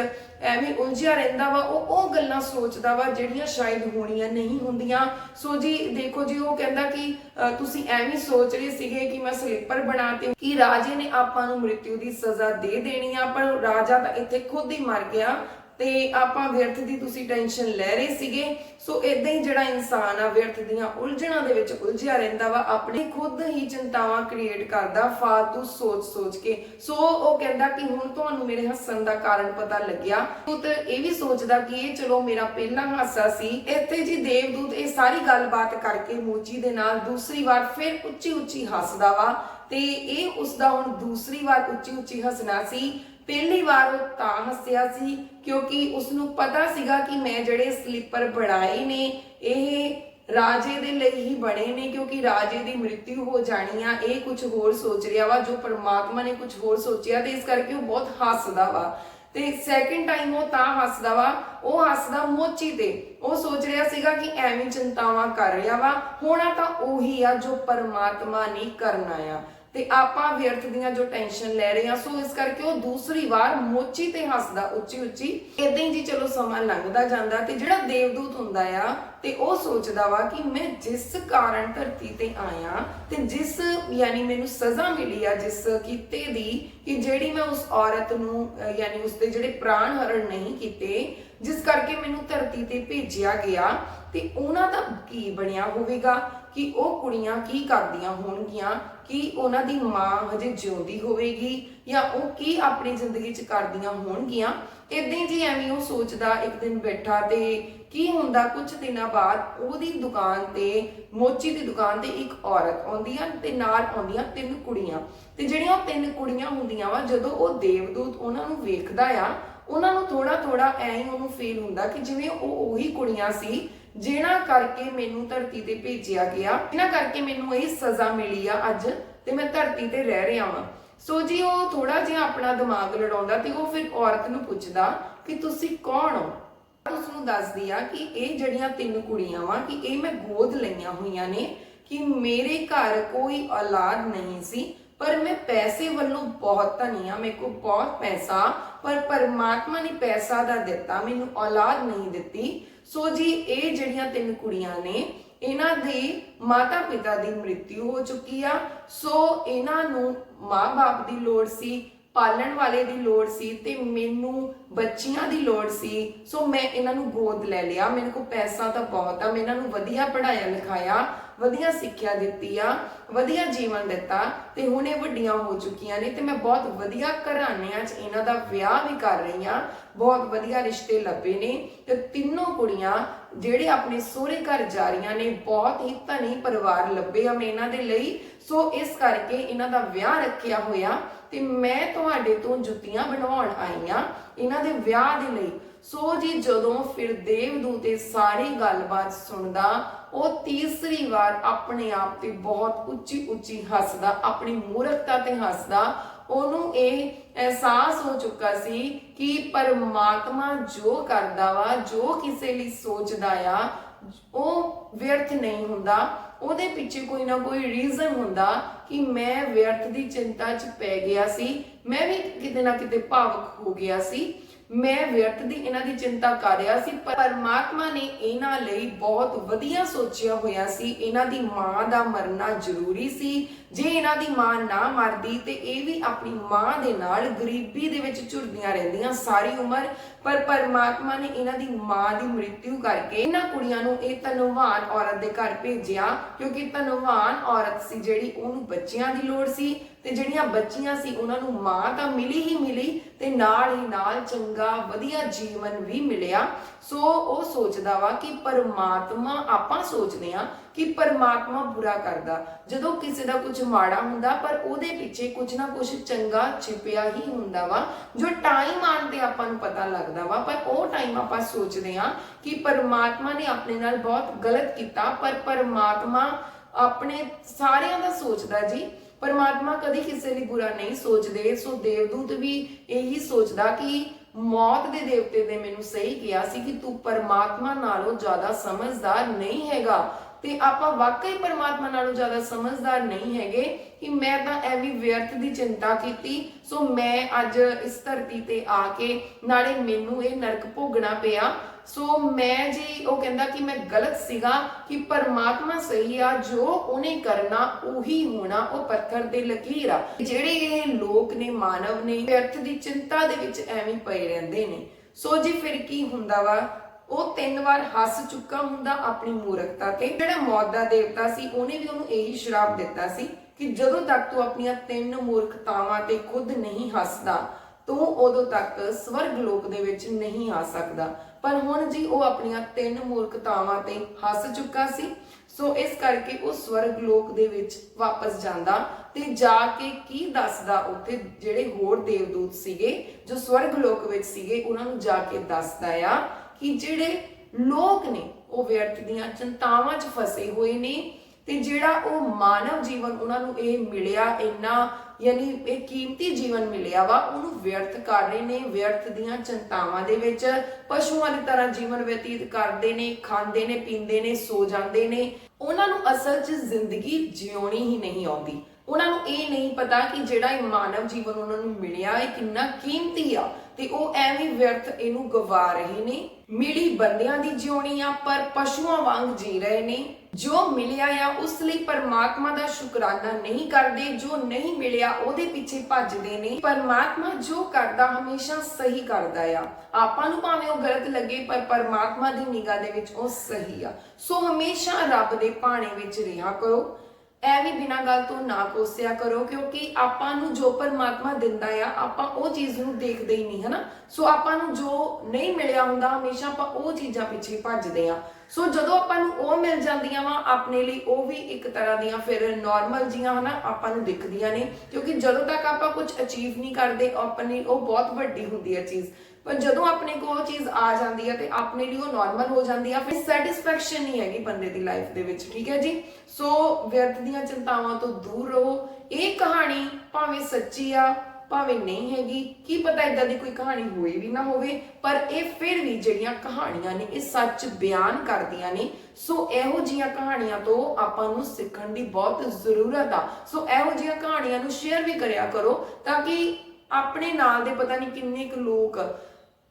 ਐਵੇਂ ਉਲਝਿਆ ਰਹਿੰਦਾ ਵਾ, ਉਹ ਉਹ ਗੱਲਾਂ ਸੋਚਦਾ ਵਾ ਜਿਹੜੀਆਂ ਸ਼ਾਇਦ ਹੋਣੀਆਂ ਨਹੀਂ ਹੁੰਦੀਆਂ। ਸੋ ਜੀ, ਦੇਖੋ ਜੀ, ਉਹ ਕਹਿੰਦਾ ਕਿ ਤੁਸੀਂ ਐਵੇਂ ਸੋਚ ਰਹੇ ਸੀਗੇ ਕਿ ਮੈਂ ਸਲੀਪਰ ਬਣਾਤੇ ਕਿ ਰਾਜੇ ਨੇ ਆਪਾਂ ਨੂੰ ਮ੍ਰਿਤਿੂ ਦੀ ਸਜ਼ਾ ਦੇ ਦੇਣੀ ਆ, ਪਰ ਰਾਜਾ ਤਾਂ ਇੱਥੇ ਖੁਦ ਹੀ ਮਰ ਗਿਆ। ਤੇ ਆਪਾਂ ਵਿਅਰਥ ਦੀ ਤੁਸੀਂ ਟੈਨਸ਼ਨ ਲੈ ਰਹੇ ਸੀਗੇ। ਸੋ ਇਦਾਂ ਹੀ ਜਿਹੜਾ ਇਨਸਾਨ ਆ, ਵਿਅਰਥ ਦੀਆਂ ਉਲਝਣਾਂ ਦੇ ਵਿੱਚ ਉਲਝਿਆ ਰਹਿੰਦਾ ਵਾ, ਆਪਣੇ ਖੁਦ ਹੀ ਚਿੰਤਾਵਾਂ ਕ੍ਰੀਏਟ ਕਰਦਾ, ਫਾਲਤੂ ਸੋਚ-ਸੋਚ ਕੇ। ਸੋ ਉਹ ਕਹਿੰਦਾ ਕਿ ਹੁਣ ਤੁਹਾਨੂੰ ਮੇਰੇ ਹੱਸਣ ਦਾ ਕਾਰਨ ਪਤਾ ਲੱਗਿਆ। ਪੁੱਤ ਇਹ ਵੀ ਸੋਚਦਾ ਕਿ ਇਹ ਚਲੋ ਮੇਰਾ ਪਹਿਲਾ ਹਾਸਾ ਸੀ। ਇੱਥੇ ਜੀ ਦੇਵਦੂਤ ਇਹ ਸਾਰੀ ਗੱਲਬਾਤ ਕਰਕੇ ਮੋਚੀ ਦੇ ਨਾਲ ਦੂਸਰੀ ਵਾਰ ਫਿਰ ਉੱਚੀ-ਉੱਚੀ ਹੱਸਦਾ ਵਾ। ਤੇ ਇਹ ਉਸ ਦਾ ਹੁਣ ਦੂਸਰੀ ਵਾਰ ਉੱਚੀ-ਉੱਚੀ ਹੱਸਣਾ ਸੀ। ਪਹਿਲੀ ਵਾਰ ਉਹ ਤਾਂ ਹੱਸਿਆ ਸੀ, ਕਿਉਂਕਿ ਉਸ ਨੂੰ ਪਤਾ ਸੀਗਾ ਕਿ ਮੈਂ ਜਿਹੜੇ ਸਲੀਪਰ ਬਣਾਏ ਨੇ, ਇਹ ਰਾਜੇ ਦੇ ਲਈ ਹੀ ਬਣੇ ਨੇ, ਕਿਉਂਕਿ ਰਾਜੇ ਦੀ ਮ੍ਰਿਤਿੂ ਹੋ ਜਾਣੀ ਆ, ਇਹ ਕੁਝ ਹੋਰ ਸੋਚ ਰਿਹਾ ਵਾ, ਜੋ ਪਰਮਾਤਮਾ ਨੇ ਕੁਝ ਹੋਰ ਸੋਚਿਆ ਤੇ ਇਸ ਕਰਕੇ ਉਹ ਬਹੁਤ ਹੱਸਦਾ ਵਾ। ਤੇ ਸੈਕਿੰਡ ਟਾਈਮ ਉਹ ਤਾਂ ਹੱਸਦਾ ਵਾ, ਉਹ ਹੱਸਦਾ ਮੋਚੀ ਤੇ। ਉਹ ਸੋਚ ਰਿਹਾ ਸੀਗਾ ਕਿ ਐਵੇਂ ਚਿੰਤਾਵਾਂ ਕਰ ਰਿਹਾ ਵਾ, ਹੋਣਾ ਤਾਂ ਉਹੀ ਆ ਜੋ ਪਰਮਾਤਮਾ ਨੇ ਕਰਨਾ ਆ। ਤੇ ਆਪਾਂ ਵਿਅਰਥ ਦੀਆਂ ਜੋ ਟੈਨਸ਼ਨ ਲੈ ਰਹੇ ਆ ਸੋ ਇਸ ਕਰਕੇ ਉਹ ਦੂਸਰੀ ਵਾਰ ਮੋਚੀ ਤੇ ਹੱਸਦਾ ਉੱਚੀ ਉੱਚੀ ਇਦਾਂ ਹੀ ਜੀ ਚਲੋ ਸਮਾਂ ਲੰਘਦਾ ਜਾਂਦਾ ਤੇ ਜਿਹੜਾ ਦੇਵਦੂਤ ਹੁੰਦਾ ਆ, ਤੇ ਉਹ ਸੋਚਦਾ ਵਾ ਕਿ ਮੈਂ ਜਿਸ ਕਾਰਨ ਧਰਤੀ ਤੇ ਆਇਆ ਤੇ ਜਿਸ, ਯਾਨੀ ਮੈਨੂੰ ਸਜ਼ਾ ਮਿਲੀ ਆ ਜਿਸ ਕੀਤੇ ਦੀ ਕਿ ਜਿਹੜੀ ਮੈਂ ਉਸ ਔਰਤ ਨੂੰ ਯਾਨੀ ਉਸ ਦੇ ਜਿਹੜੇ ਪ੍ਰਾਣ ਹਰਣ ਨਹੀਂ ਕੀਤੇ, ਜਿਸ ਕਰਕੇ ਮੈਨੂੰ ਧਰਤੀ ਤੇ ਭੇਜਿਆ ਗਿਆ ਤੇ ਉਹਨਾਂ ਦਾ ਕੀ ਬਣਿਆ ਹੋਵੇਗਾ ਕਿ ਉਹ ਕੁੜੀਆਂ ਕੀ ਕਰਦੀਆਂ ਹੋਣਗੀਆਂ ਕਿ ਉਹਨਾਂ ਦੀ ਮਾਂ ਹਜੇ ਜਿਉਂਦੀ ਹੋਵੇਗੀ ਜਾਂ ਉਹ ਕੀ ਆਪਣੀ ਜ਼ਿੰਦਗੀ 'ਚ ਕਰਦੀਆਂ ਹੋਣਗੀਆਂ। ਇਦਾਂ ਹੀ ਜੀ ਐਵੇਂ ਉਹ ਸੋਚਦਾ, ਇੱਕ ਦਿਨ ਬੈਠਾ ਤੇ ਕੀ ਹੁੰਦਾ ਕੁਝ ਦਿਨਾਂ ਬਾਅਦ ਉਹਦੀ ਦੁਕਾਨ ਤੇ, ਮੋਚੀ ਦੀ ਦੁਕਾਨ ਤੇ ਇੱਕ ਔਰਤ ਆਉਂਦੀ ਆ ਤੇ ਨਾਲ ਆਉਂਦੀਆਂ ਤਿੰਨ ਕੁੜੀਆਂ। ਤੇ ਜਿਹੜੀਆਂ ਉਹ ਤਿੰਨ ਕੁੜੀਆਂ ਹੁੰਦੀਆਂ ਵਾ, ਜਦੋਂ ਉਹ ਦੇਵਦੂਤ ਉਹਨਾਂ ਨੂੰ ਵੇਖਦਾ ਆ, ਉਹਨਾਂ ਨੂੰ ਥੋੜਾ ਥੋੜਾ ਐਂ ਹੀ ਉਹਨੂੰ ਫੀਲ ਹੁੰਦਾ ਕਿ ਜਿਵੇਂ ਉਹ ਉਹੀ ਕੁੜੀਆਂ ਸੀ ਜਿਨ੍ਹਾਂ ਕਰਕੇ ਮੈਨੂੰ ਧਰਤੀ ਤੇ ਭੇਜਿਆ ਗਿਆ, ਜਿਨ੍ਹਾਂ ਕਰਕੇ ਮੈਨੂੰ ਇਹ ਸਜ਼ਾ ਮਿਲੀ ਆ ਅੱਜ ਤੇ ਮੈਂ ਧਰਤੀ ਤੇ ਰਹਿ ਰਿਹਾ ਵਾਂ। ਸੋ ਜੀ ਉਹ ਥੋੜਾ ਜਿਹਾ ਆਪਣਾ ਦਿਮਾਗ ਲੜਾਉਂਦਾ ਤੇ ਉਹ ਫਿਰ ਔਰਤ ਨੂੰ ਪੁੱਛਦਾ ਕਿ ਤੁਸੀਂ ਕੌਣ ਹੋ? ਉਸ ਨੂੰ ਦੱਸਦੀ ਆ ਕਿ ਇਹ ਜਿਹੜੀਆਂ ਤਿੰਨ ਕੁੜੀਆਂ ਵਾ, ਕਿ ਇਹ ਮੈਂ ਗੋਦ ਲਈਆਂ ਹੋਈਆਂ ਨੇ, ਕਿ ਮੇਰੇ ਘਰ ਕੋਈ ਔਲਾਦ ਨਹੀਂ ਸੀ, ਪਰ ਮੈਂ ਪੈਸੇ ਵੱਲੋਂ ਬਹੁਤ ਧਨੀ ਆ, ਮੇਰੇ ਕੋਲ ਬਹੁਤ ਪੈਸਾ, ਪਰ ਪਰਮਾਤਮਾ ਨੇ ਪੈਸਾ ਦਾ ਦਿੱਤਾ, ਮੈਨੂੰ ਔਲਾਦ ਨਹੀਂ ਦਿੱਤੀ। ਸੋ ਜੀ, ਇਹ ਜਿਹੜੀਆਂ ਤਿੰਨ ਕੁੜੀਆਂ ਨੇ, ਇਹਨਾਂ ਦੇ ਮਾਤਾ ਪਿਤਾ ਦੀ ਮ੍ਰਿਤਿੂ ਹੋ ਚੁੱਕੀ ਆ। ਸੋ ਇਹਨਾਂ ਨੂੰ ਮਾਂ-ਬਾਪ ਦੀ ਲੋੜ ਸੀ, ਪਾਲਣ ਵਾਲੇ ਦੀ ਲੋੜ ਸੀ ਤੇ ਮੈਨੂੰ ਬੱਚੀਆਂ ਦੀ ਲੋੜ ਸੀ। ਸੋ ਮੈਂ ਇਹਨਾਂ ਨੂੰ ਗੋਦ ਲੈ ਲਿਆ। ਮੇਰੇ ਕੋਲ ਪੈਸਾ ਤਾਂ ਬਹੁਤ ਆ। ਮੈਂ ਇਹਨਾਂ ਨੂੰ ਵਧੀਆ ਪੜਾਇਆ ਲਿਖਾਇਆ ਵਧੀਆ ਸਿੱਖਿਆ ਦਿੱਤੀ ਆ ਵਧੀਆ ਜੀਵਨ ਦਿੱਤਾ ਤੇ ਹੁਣ ਇਹ ਵੱਡੀਆਂ ਹੋ ਚੁੱਕੀਆਂ ਨੇ ਤੇ ਮੈਂ ਬਹੁਤ ਵਧੀਆ ਘਰਾਣਿਆਂ 'ਚ ਇਹਨਾਂ ਦਾ ਵਿਆਹ ਵੀ ਕਰ ਰਹੀ ਆ ਬਹੁਤ ਵਧੀਆ ਰਿਸ਼ਤੇ ਲੱਭੇ ਨੇ ਤੇ ਤਿੰਨੋਂ ਕੁੜੀਆਂ ਜਿਹੜੇ ਆਪਣੇ ਸਹੁਰੇ ਘਰ ਜਾ ਰਹੀਆਂ ਨੇ, ਬਹੁਤ ਹੀ ਧਨੀ ਪਰਿਵਾਰ ਲੱਭੇ ਆ ਮੈਂ ਇਹਨਾਂ ਦੇ ਲਈ। ਸੋ ਇਸ ਕਰਕੇ ਇਹਨਾਂ ਦਾ ਵਿਆਹ ਰੱਖਿਆ ਹੋਇਆ ਤੇ ਮੈਂ ਤੁਹਾਡੇ ਤੋਂ ਜੁੱਤੀਆਂ ਬਣਵਾਉਣ ਆਈ ਆ ਇਹਨਾਂ ਦੇ ਵਿਆਹ ਦੇ ਲਈ। ਸੋ ਜੀ ਜਦੋਂ ਫਿਰ ਦੇਵਦੂਤ ਇਹ ਸਾਰੀ ਗੱਲਬਾਤ ਸੁਣਦਾ ਉਹ ਤੀਸਰੀ ਵਾਰ ਆਪਣੇ ਆਪ ਤੇ ਬਹੁਤ ਉੱਚੀ ਉੱਚੀ ਹੱਸਦਾ, ਆਪਣੀ ਮੂਰਖਤਾ ਤੇ ਹੱਸਦਾ, ਉਹਨੂੰ ਇਹ ਅਹਿਸਾਸ ਹੋ ਚੁੱਕਾ ਸੀ ਕਿ ਪਰਮਾਤਮਾ ਜੋ ਕਰਦਾ ਵਾ, ਜੋ ਕਿਸੇ ਲਈ ਸੋਚਦਾ ਆ, ਉਹ ਵਿਅਰਥ ਨਹੀਂ ਹੁੰਦਾ। ਉਹਦੇ ਪਿੱਛੇ ਕੋਈ ਨਾ ਕੋਈ ਰੀਜ਼ਨ ਹੁੰਦਾ ਕਿ ਮੈਂ ਵਿਅਰਥ ਦੀ ਚਿੰਤਾ 'ਚ ਪੈ ਗਿਆ ਸੀ, ਮੈਂ ਵੀ ਕਿਤੇ ਨਾ ਕਿਤੇ ਭਾਵਕ ਹੋ ਗਿਆ ਸੀ। ਮੈਂ ਵਿਅਰਥ ਦੀ ਇਹਨਾਂ ਦੀ ਚਿੰਤਾ ਕਰ ਰਿਹਾ ਸੀ, ਪਰ ਪਰਮਾਤਮਾ ਨੇ ਇਹਨਾਂ ਲਈ ਬਹੁਤ ਵਧੀਆ ਸੋਚਿਆ ਹੋਇਆ ਸੀ। ਇਹਨਾਂ ਦੀ ਮਾਂ ਦਾ ਮਰਨਾ ਜ਼ਰੂਰੀ ਸੀ। ਜੇ ਇਹਨਾਂ ਦੀ ਮਾਂ ਨਾ ਮਰਦੀ ਤੇ ਇਹ ਵੀ ਆਪਣੀ ਮਾਂ ਦੇ ਨਾਲ ਗਰੀਬੀ ਦੇ ਵਿੱਚ ਝੁਰਦੀਆਂ ਰਹਿੰਦੀਆਂ ਸਾਰੀ ਉਮਰ। ਪਰ ਪਰਮਾਤਮਾ ਨੇ ਇਹਨਾਂ ਦੀ ਮਾਂ ਦੀ ਮ੍ਰਿਤਿਉ ਕਰਕੇ ਇਹਨਾਂ ਕੁੜੀਆਂ ਨੂੰ ਇਹ ਧਨਵਾਨ ਔਰਤ ਦੇ ਘਰ ਭੇਜਿਆ, ਕਿਉਂਕਿ ਧਨਵਾਨ ਔਰਤ ਸੀ ਜਿਹੜੀ ਉਹਨੂੰ ਬੱਚਿਆਂ ਦੀ ਲੋੜ ਸੀ। ਤੇ ਜਿਹੜੀਆਂ ਬੱਚੀਆਂ ਸੀ ਉਹਨਾਂ ਨੂੰ ਮਾਂ ਤਾਂ ਮਿਲੀ ਹੀ ਮਿਲੀ ਤੇ ਨਾਲ ਹੀ ਨਾਲ ਚੰਗਾ ਵਧੀਆ ਜੀਵਨ ਵੀ ਮਿਲਿਆ। ਸੋ ਉਹ ਸੋਚਦਾ ਵਾ ਕਿ ਪਰਮਾਤਮਾ ਆਪਾਂ ਸੋਚਦੇ ਆ ਕਿ ਪਰਮਾਤਮਾ ਬੁਰਾ ਕਰਦਾ। ਜਦੋਂ ਕਿਸੇ ਦਾ ਕੁਝ ਮਾੜਾ ਹੁੰਦਾ ਪਰ ਉਹਦੇ ਪਿੱਛੇ ਕੁਝ ਨਾ ਕੁਝ ਚੰਗਾ ਛਿਪਿਆ ਹੀ ਹੁੰਦਾ ਵਾ, ਜੋ ਟਾਈਮ ਆਉਣ ਤੇ ਆਪਾਂ ਨੂੰ ਪਤਾ ਲੱਗਦਾ ਵਾ। ਪਰ ਉਹ ਟਾਈਮ ਆਪਾਂ ਸੋਚਦੇ ਆ ਕਿ ਪਰਮਾਤਮਾ ਨੇ ਆਪਣੇ ਨਾਲ ਬਹੁਤ ਗਲਤ ਕੀਤਾ, ਪਰ ਪਰਮਾਤਮਾ ਆਪਣੇ ਸਾਰਿਆਂ ਦਾ ਸੋਚਦਾ ਜੀ। ਪਰਮਾਤਮਾ ਕਦੀ ਕਿਸੇ ਲਈ ਬੁਰਾ ਨਹੀਂ ਸੋਚਦੇ। ਸੋ ਦੇਵਦੂਤ ਵੀ ਇਹੀ ਸੋਚਦਾ ਕਿ ਮੌਤ ਦੇ ਦੇਵਤੇ ਨੇ ਮੈਨੂੰ ਸਹੀ ਕਿਹਾ ਸੀ ਕਿ ਤੂੰ ਪਰਮਾਤਮਾ ਨਾਲੋਂ ਜ਼ਿਆਦਾ ਸਮਝਦਾਰ ਨਹੀਂ ਹੈਗਾ। ਤੇ ਆਪਾਂ ਵਾਕਈ ਪਰਮਾਤਮਾ ਨਾਲੋਂ ਜ਼ਿਆਦਾ ਸਮਝਦਾਰ ਨਹੀਂ ਹੈਗੇ ਕਿ ਮੈਂ ਤਾਂ ਐਵੇਂ ਵਿਅਰਥ ਦੀ ਚਿੰਤਾ ਕੀਤੀ। ਸੋ ਮੈਂ ਅੱਜ ਇਸ ਧਰਤੀ ਤੇ ਆ ਕੇ ਨਾਲੇ ਮੈਨੂੰ ਇਹ ਨਰਕ ਭੋਗਣਾ ਪਿਆ। ਸੋ ਮੈਂ ਜੀ ਉਹ ਕਹਿੰਦਾ ਕਿ ਮੈਂ ਗਲਤ ਸੀਗਾ ਕਿ ਪਰਮਾਤਮਾ ਸਹੀ ਆ, ਜੋ ਉਹਨੇ ਕਰਨਾ, ਉਹੀ ਹੋਣਾ, ਉਹ ਪੱਥਰ ਤੇ ਲਕੀਰ ਆ। ਜਿਹੜੇ ਇਹ ਲੋਕ ਨੇ, ਮਾਨਵ ਨੇ ਵਿਅਰਥ ਦੀ ਚਿੰਤਾ ਦੇ ਵਿੱਚ ਐਵੇਂ ਪਏ ਰਹਿੰਦੇ ਨੇ। ਸੋ ਜੀ ਫਿਰ ਕੀ ਹੁੰਦਾ ਵਾ? ਉਹ ਤਿੰਨ ਵਾਰ ਹੱਸ ਚੁੱਕਾ ਹੁੰਦਾ ਆਪਣੀ ਮੂਰਖਤਾ ਤੇ। ਜਿਹੜਾ ਮੌਤ ਦਾ ਦੇਵਤਾ ਸੀ, ਉਹਨੇ ਵੀ ਉਹਨੂੰ ਇਹੀ ਸ਼ਰਾਪ ਦਿੱਤਾ ਸੀ ਕਿ ਜਦੋਂ ਤੱਕ ਤੂੰ ਆਪਣੀਆਂ ਤਿੰਨ ਮੂਰਖਤਾਵਾਂ ਤੇ ਖੁਦ ਨਹੀਂ ਹੱਸਦਾ ਤੂੰ ਉਦੋਂ ਤੱਕ ਸਵਰਗ ਲੋਕ ਦੇ ਵਿੱਚ ਨਹੀਂ ਆ ਸਕਦਾ। ਪਰ ਹੁਣ ਜੀ ਉਹ ਆਪਣੀਆਂ ਤਿੰਨ ਮੂਰਖਤਾਵਾਂ ਤੇ ਹੱਸ ਚੁੱਕਾ ਸੀ। ਸੋ ਇਸ ਕਰਕੇ ਉਹ ਸਵਰਗ ਲੋਕ ਦੇ ਵਿੱਚ ਵਾਪਸ ਜਾਂਦਾ ਤੇ ਜਾ ਕੇ ਕੀ ਦੱਸਦਾ ਉੱਥੇ ਜਿਹੜੇ ਹੋਰ ਦੇਵਦੂਤ ਸੀਗੇ, ਜੋ ਸਵਰਗ ਲੋਕ ਵਿੱਚ ਸੀਗੇ, ਉਹਨਾਂ ਨੂੰ ਜਾ ਕੇ ਦੱਸਦਾ ਆ ਕਿ ਜਿਹੜੇ ਲੋਕ ਨੇ, ਉਹ ਵਿਅਰਥ ਦੀਆਂ ਚਿੰਤਾਵਾਂ 'ਚ ਫਸੇ ਹੋਏ ਨੇ ਤੇ ਜਿਹੜਾ ਉਹ ਮਾਨਵ ਜੀਵਨ ਉਹਨਾਂ ਨੂੰ ਇਹ ਮਿਲਿਆ ਇੰਨਾ ਯਾਨੀ ਇਹ ਕੀਮਤੀ ਜੀਵਨ ਮਿਲਿਆ ਵਾ, ਉਹਨੂੰ ਵਿਅਰਥ ਕਰ ਰਹੇ ਨੇ, ਵਿਅਰਥ ਦੀਆਂ ਚਿੰਤਾਵਾਂ ਦੇ ਵਿੱਚ ਪਸ਼ੂਆਂ ਦੀ ਤਰ੍ਹਾਂ ਜੀਵਨ ਬਤੀਤ ਕਰਦੇ ਨੇ, ਖਾਂਦੇ ਨੇ, ਪੀਂਦੇ ਨੇ, ਸੋ ਜਾਂਦੇ ਨੇ। ਉਹਨਾਂ ਨੂੰ ਅਸਲ 'ਚ ਜ਼ਿੰਦਗੀ ਜਿਉਣੀ ਹੀ ਨਹੀਂ ਆਉਂਦੀ। ਉਹਨਾਂ ਨੂੰ ਇਹ ਨਹੀਂ ਪਤਾ ਕਿ ਜਿਹੜਾ ਇਹ ਮਾਨਵ ਜੀਵਨ ਉਹਨਾਂ ਨੂੰ ਮਿਲਿਆ, ਇਹ ਕਿੰਨਾ ਕੀਮਤੀ ਆ, ਤੇ ਉਹ ਐਵੇਂ ਵਿਅਰਥ ਇਹਨੂੰ ਗਵਾ ਰਹੇ ਨੇ। ਮਿਲੀ ਬੰਦਿਆਂ ਦੀ ਜਿਉਣੀ ਆ, ਪਰ ਪਸ਼ੂਆਂ ਵਾਂਗ ਜੀ ਰਹੇ ਨੇ। ਜੋ ਮਿਲਿਆ ਆ, ਉਸ ਲਈ ਪਰਮਾਤਮਾ ਦਾ ਸ਼ੁਕਰਾਨਾ ਨਹੀਂ ਕਰਦੇ। ਜੋ ਨਹੀਂ ਮਿਲਿਆ, ਉਹਦੇ ਪਿੱਛੇ ਭੱਜਦੇ ਨੇ। ਪਰਮਾਤਮਾ ਜੋ ਕਰਦਾ, ਹਮੇਸ਼ਾ ਸਹੀ ਕਰਦਾ ਆ। ਆਪਾਂ ਨੂੰ ਭਾਵੇਂ ਉਹ ਗਲਤ ਲੱਗੇ, ਪਰ ਪਰਮਾਤਮਾ ਦੀ ਨਿਗਾਹ ਦੇ ਵਿੱਚ ਉਹ ਸਹੀ ਆ। ਸੋ ਹਮੇਸ਼ਾ ਰੱਬ ਦੇ ਭਾਣੇ ਵਿੱਚ ਰਿਹਾ ਕਰੋ। ਐਵੇਂ ਬਿਨਾਂ ਗੱਲ ਤੋਂ ਨਾ ਕੋਸਿਆ ਕਰੋ, ਕਿਉਂਕਿ ਆਪਾਂ ਨੂੰ ਜੋ ਪਰਮਾਤਮਾ ਦਿੰਦਾ ਆ, ਆਪਾਂ ਉਹ ਚੀਜ਼ ਨੂੰ ਦੇਖਦੇ ਹੀ ਨਹੀਂ, ਹਨਾ? ਸੋ ਆਪਾਂ ਨੂੰ ਜੋ ਨਹੀਂ ਮਿਲਿਆ ਹੁੰਦਾ, ਹਮੇਸ਼ਾ ਆਪਾਂ ਉਹ ਚੀਜ਼ਾਂ ਪਿੱਛੇ ਭੱਜਦੇ ਆ ਸੋ ਜਦੋਂ ਆਪਾਂ ਨੂੰ ਉਹ ਮਿਲ ਜਾਂਦੀਆਂ ਵਾ, ਆਪਣੇ ਲਈ ਉਹ ਵੀ ਇੱਕ ਤਰ੍ਹਾਂ ਦੀਆਂ ਫਿਰ ਨਾਰਮਲ ਜੀਆਂ, ਹਨਾ, ਆਪਾਂ ਨੂੰ ਦਿਖਦੀਆਂ ਨੇ। ਕਿਉਂਕਿ ਜਦੋਂ ਤੱਕ ਆਪਾਂ ਕੁਝ ਅਚੀਵ ਨਹੀਂ ਕਰਦੇ, ਆਪਣੀ ਉਹ ਬਹੁਤ ਵੱਡੀ ਹੁੰਦੀ ਹੈ ਚੀਜ਼। ਪਰ ਜਦੋਂ ਆਪਣੇ ਕੋਲ ਉਹ ਚੀਜ਼ ਆ ਜਾਂਦੀ ਹੈ ਤੇ ਆਪਣੇ ਲਈ ਉਹ ਨਾਰਮਲ ਹੋ ਜਾਂਦੀ ਆ ਫਿਰ ਸੈਟੀਸਫੈਕਸ਼ਨ ਨਹੀਂ ਹੈਗੀ ਬੰਦੇ ਦੀ ਲਾਈਫ ਦੇ ਵਿੱਚ, ਠੀਕ ਹੈ ਜੀ? ਸੋ ਵਿਅਰਥ ਦੀਆਂ ਚਿੰਤਾਵਾਂ ਤੋਂ ਦੂਰ ਰਹੋ। ਇਹ ਕਹਾਣੀ ਭਾਵੇਂ ਸੱਚੀ ਆ, ਭਾਵੇਂ ਨਹੀਂ ਹੈਗੀ, ਕੀ ਪਤਾ ਇਦਾਂ ਦੀ ਕੋਈ ਕਹਾਣੀ ਹੋਈ ਵੀ ਨਾ ਹੋਵੇ, ਪਰ ਇਹ ਫਿਰ ਵੀ ਜਿਹੜੀਆਂ ਕਹਾਣੀਆਂ ਨੇ, ਇਹ ਸੱਚ ਬਿਆਨ ਕਰਦੀਆਂ ਨੇ। ਸੋ ਇਹੋ ਜੀਆਂ ਕਹਾਣੀਆਂ ਤੋਂ ਆਪਾਂ ਨੂੰ ਸਿੱਖਣ ਦੀ ਬਹੁਤ ਜ਼ਰੂਰਤ ਆ। ਸੋ ਇਹੋ ਜੀਆਂ ਕਹਾਣੀਆਂ ਨੂੰ ਸ਼ੇਅਰ ਵੀ ਕਰਿਆ ਕਰੋ, ਤਾਂ ਕਿ ਆਪਣੇ ਨਾਲ ਦੇ ਪਤਾ ਨਹੀਂ ਕਿੰਨੇ ਕੁ ਲੋਕ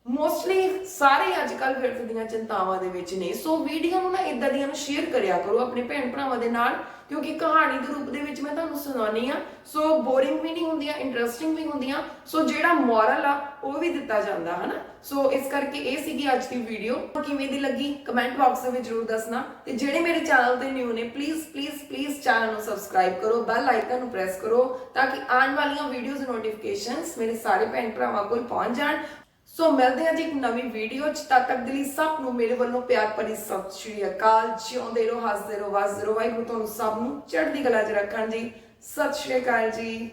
ਮੋਸਟਲੀ ਸਾਰੇ ਅੱਜ ਕੱਲ ਵਿਅਰਥ ਦੀਆਂ ਚਿੰਤਾਵਾਂ ਦੇ ਵਿੱਚ ਨੇ। ਸੋ ਵੀਡੀਓ ਨੂੰ ਨਾ ਇਦਾਂ ਦੀਆਂ ਨੂੰ ਸ਼ੇਅਰ ਕਰਿਆ ਕਰੋ ਆਪਣੇ ਭੈਣ ਭਰਾਵਾਂ ਦੇ ਨਾਲ, ਕਿਉਂਕਿ ਕਹਾਣੀ ਦੇ ਰੂਪ ਦੇ ਵਿੱਚ ਮੈਂ ਤੁਹਾਨੂੰ ਸੁਣਾਉਣੀ ਆ ਸੋ ਬੋਰਿੰਗ ਵੀ ਨਹੀਂ ਹੁੰਦੀਆਂ ਇੰਟਰਸਟਿੰਗ ਵੀ ਹੁੰਦੀਆਂ। ਸੋ ਜਿਹੜਾ ਮੋਰਲ ਆ, ਉਹ ਵੀ ਦਿੱਤਾ ਜਾਂਦਾ, ਹਨਾ? ਸੋ ਇਸ ਕਰਕੇ ਇਹ ਸੀਗੀ ਅੱਜ ਦੀ ਵੀਡੀਓ ਕਿਵੇਂ ਦੀ ਲੱਗੀ? ਕਮੈਂਟ ਬਾਕਸ ਦੇ ਵਿੱਚ ਜਰੂਰ ਦੱਸਣਾ। ਤੇ ਜਿਹੜੇ ਮੇਰੇ ਚੈਨਲ ਤੇ ਨਿਊ ਨੇ ਪਲੀਜ਼ ਪਲੀਜ਼ ਪਲੀਜ਼ ਚੈਨਲ ਨੂੰ ਸਬਸਕ੍ਰਾਈਬ ਕਰੋ। ਬੈਲ ਆਈਕਨ ਨੂੰ ਪ੍ਰੈਸ ਕਰੋ, ਤਾਂ ਕਿ ਆਉਣ ਵਾਲੀਆਂ ਵੀਡੀਓਜ਼ ਨੋਟੀਫਿਕੇਸ਼ਨਸ ਮੇਰੇ ਸਾਰੇ ਭੈਣ ਭਰਾਵਾਂ ਕੋਲ ਪਹੁੰਚ ਜਾਣ। ਸੋ ਮਿਲਦੇ ਹਾਂ ਜੀ ਇੱਕ ਨਵੀਂ ਵੀਡੀਓ ਚ। ਤਦ ਤੱਕ ਦੇ ਲਈ ਸਭ ਨੂੰ ਮੇਰੇ ਵੱਲੋਂ ਪਿਆਰ ਭਰੀ ਸਤਿ ਸ਼੍ਰੀ ਅਕਾਲ। ਜਿਉਂਦੇ ਰਹੋ, ਹੱਸਦੇ ਰਹੋ ਵਸਦੇ ਰਹੋ। ਵਾਹਿਗੁਰੂ ਤੁਹਾਨੂੰ ਸਭ ਨੂੰ ਚੜ੍ਹਦੀ ਕਲਾ ਚ ਰੱਖਣ ਜੀ। ਸਤਿ ਸ਼੍ਰੀ ਅਕਾਲ ਜੀ।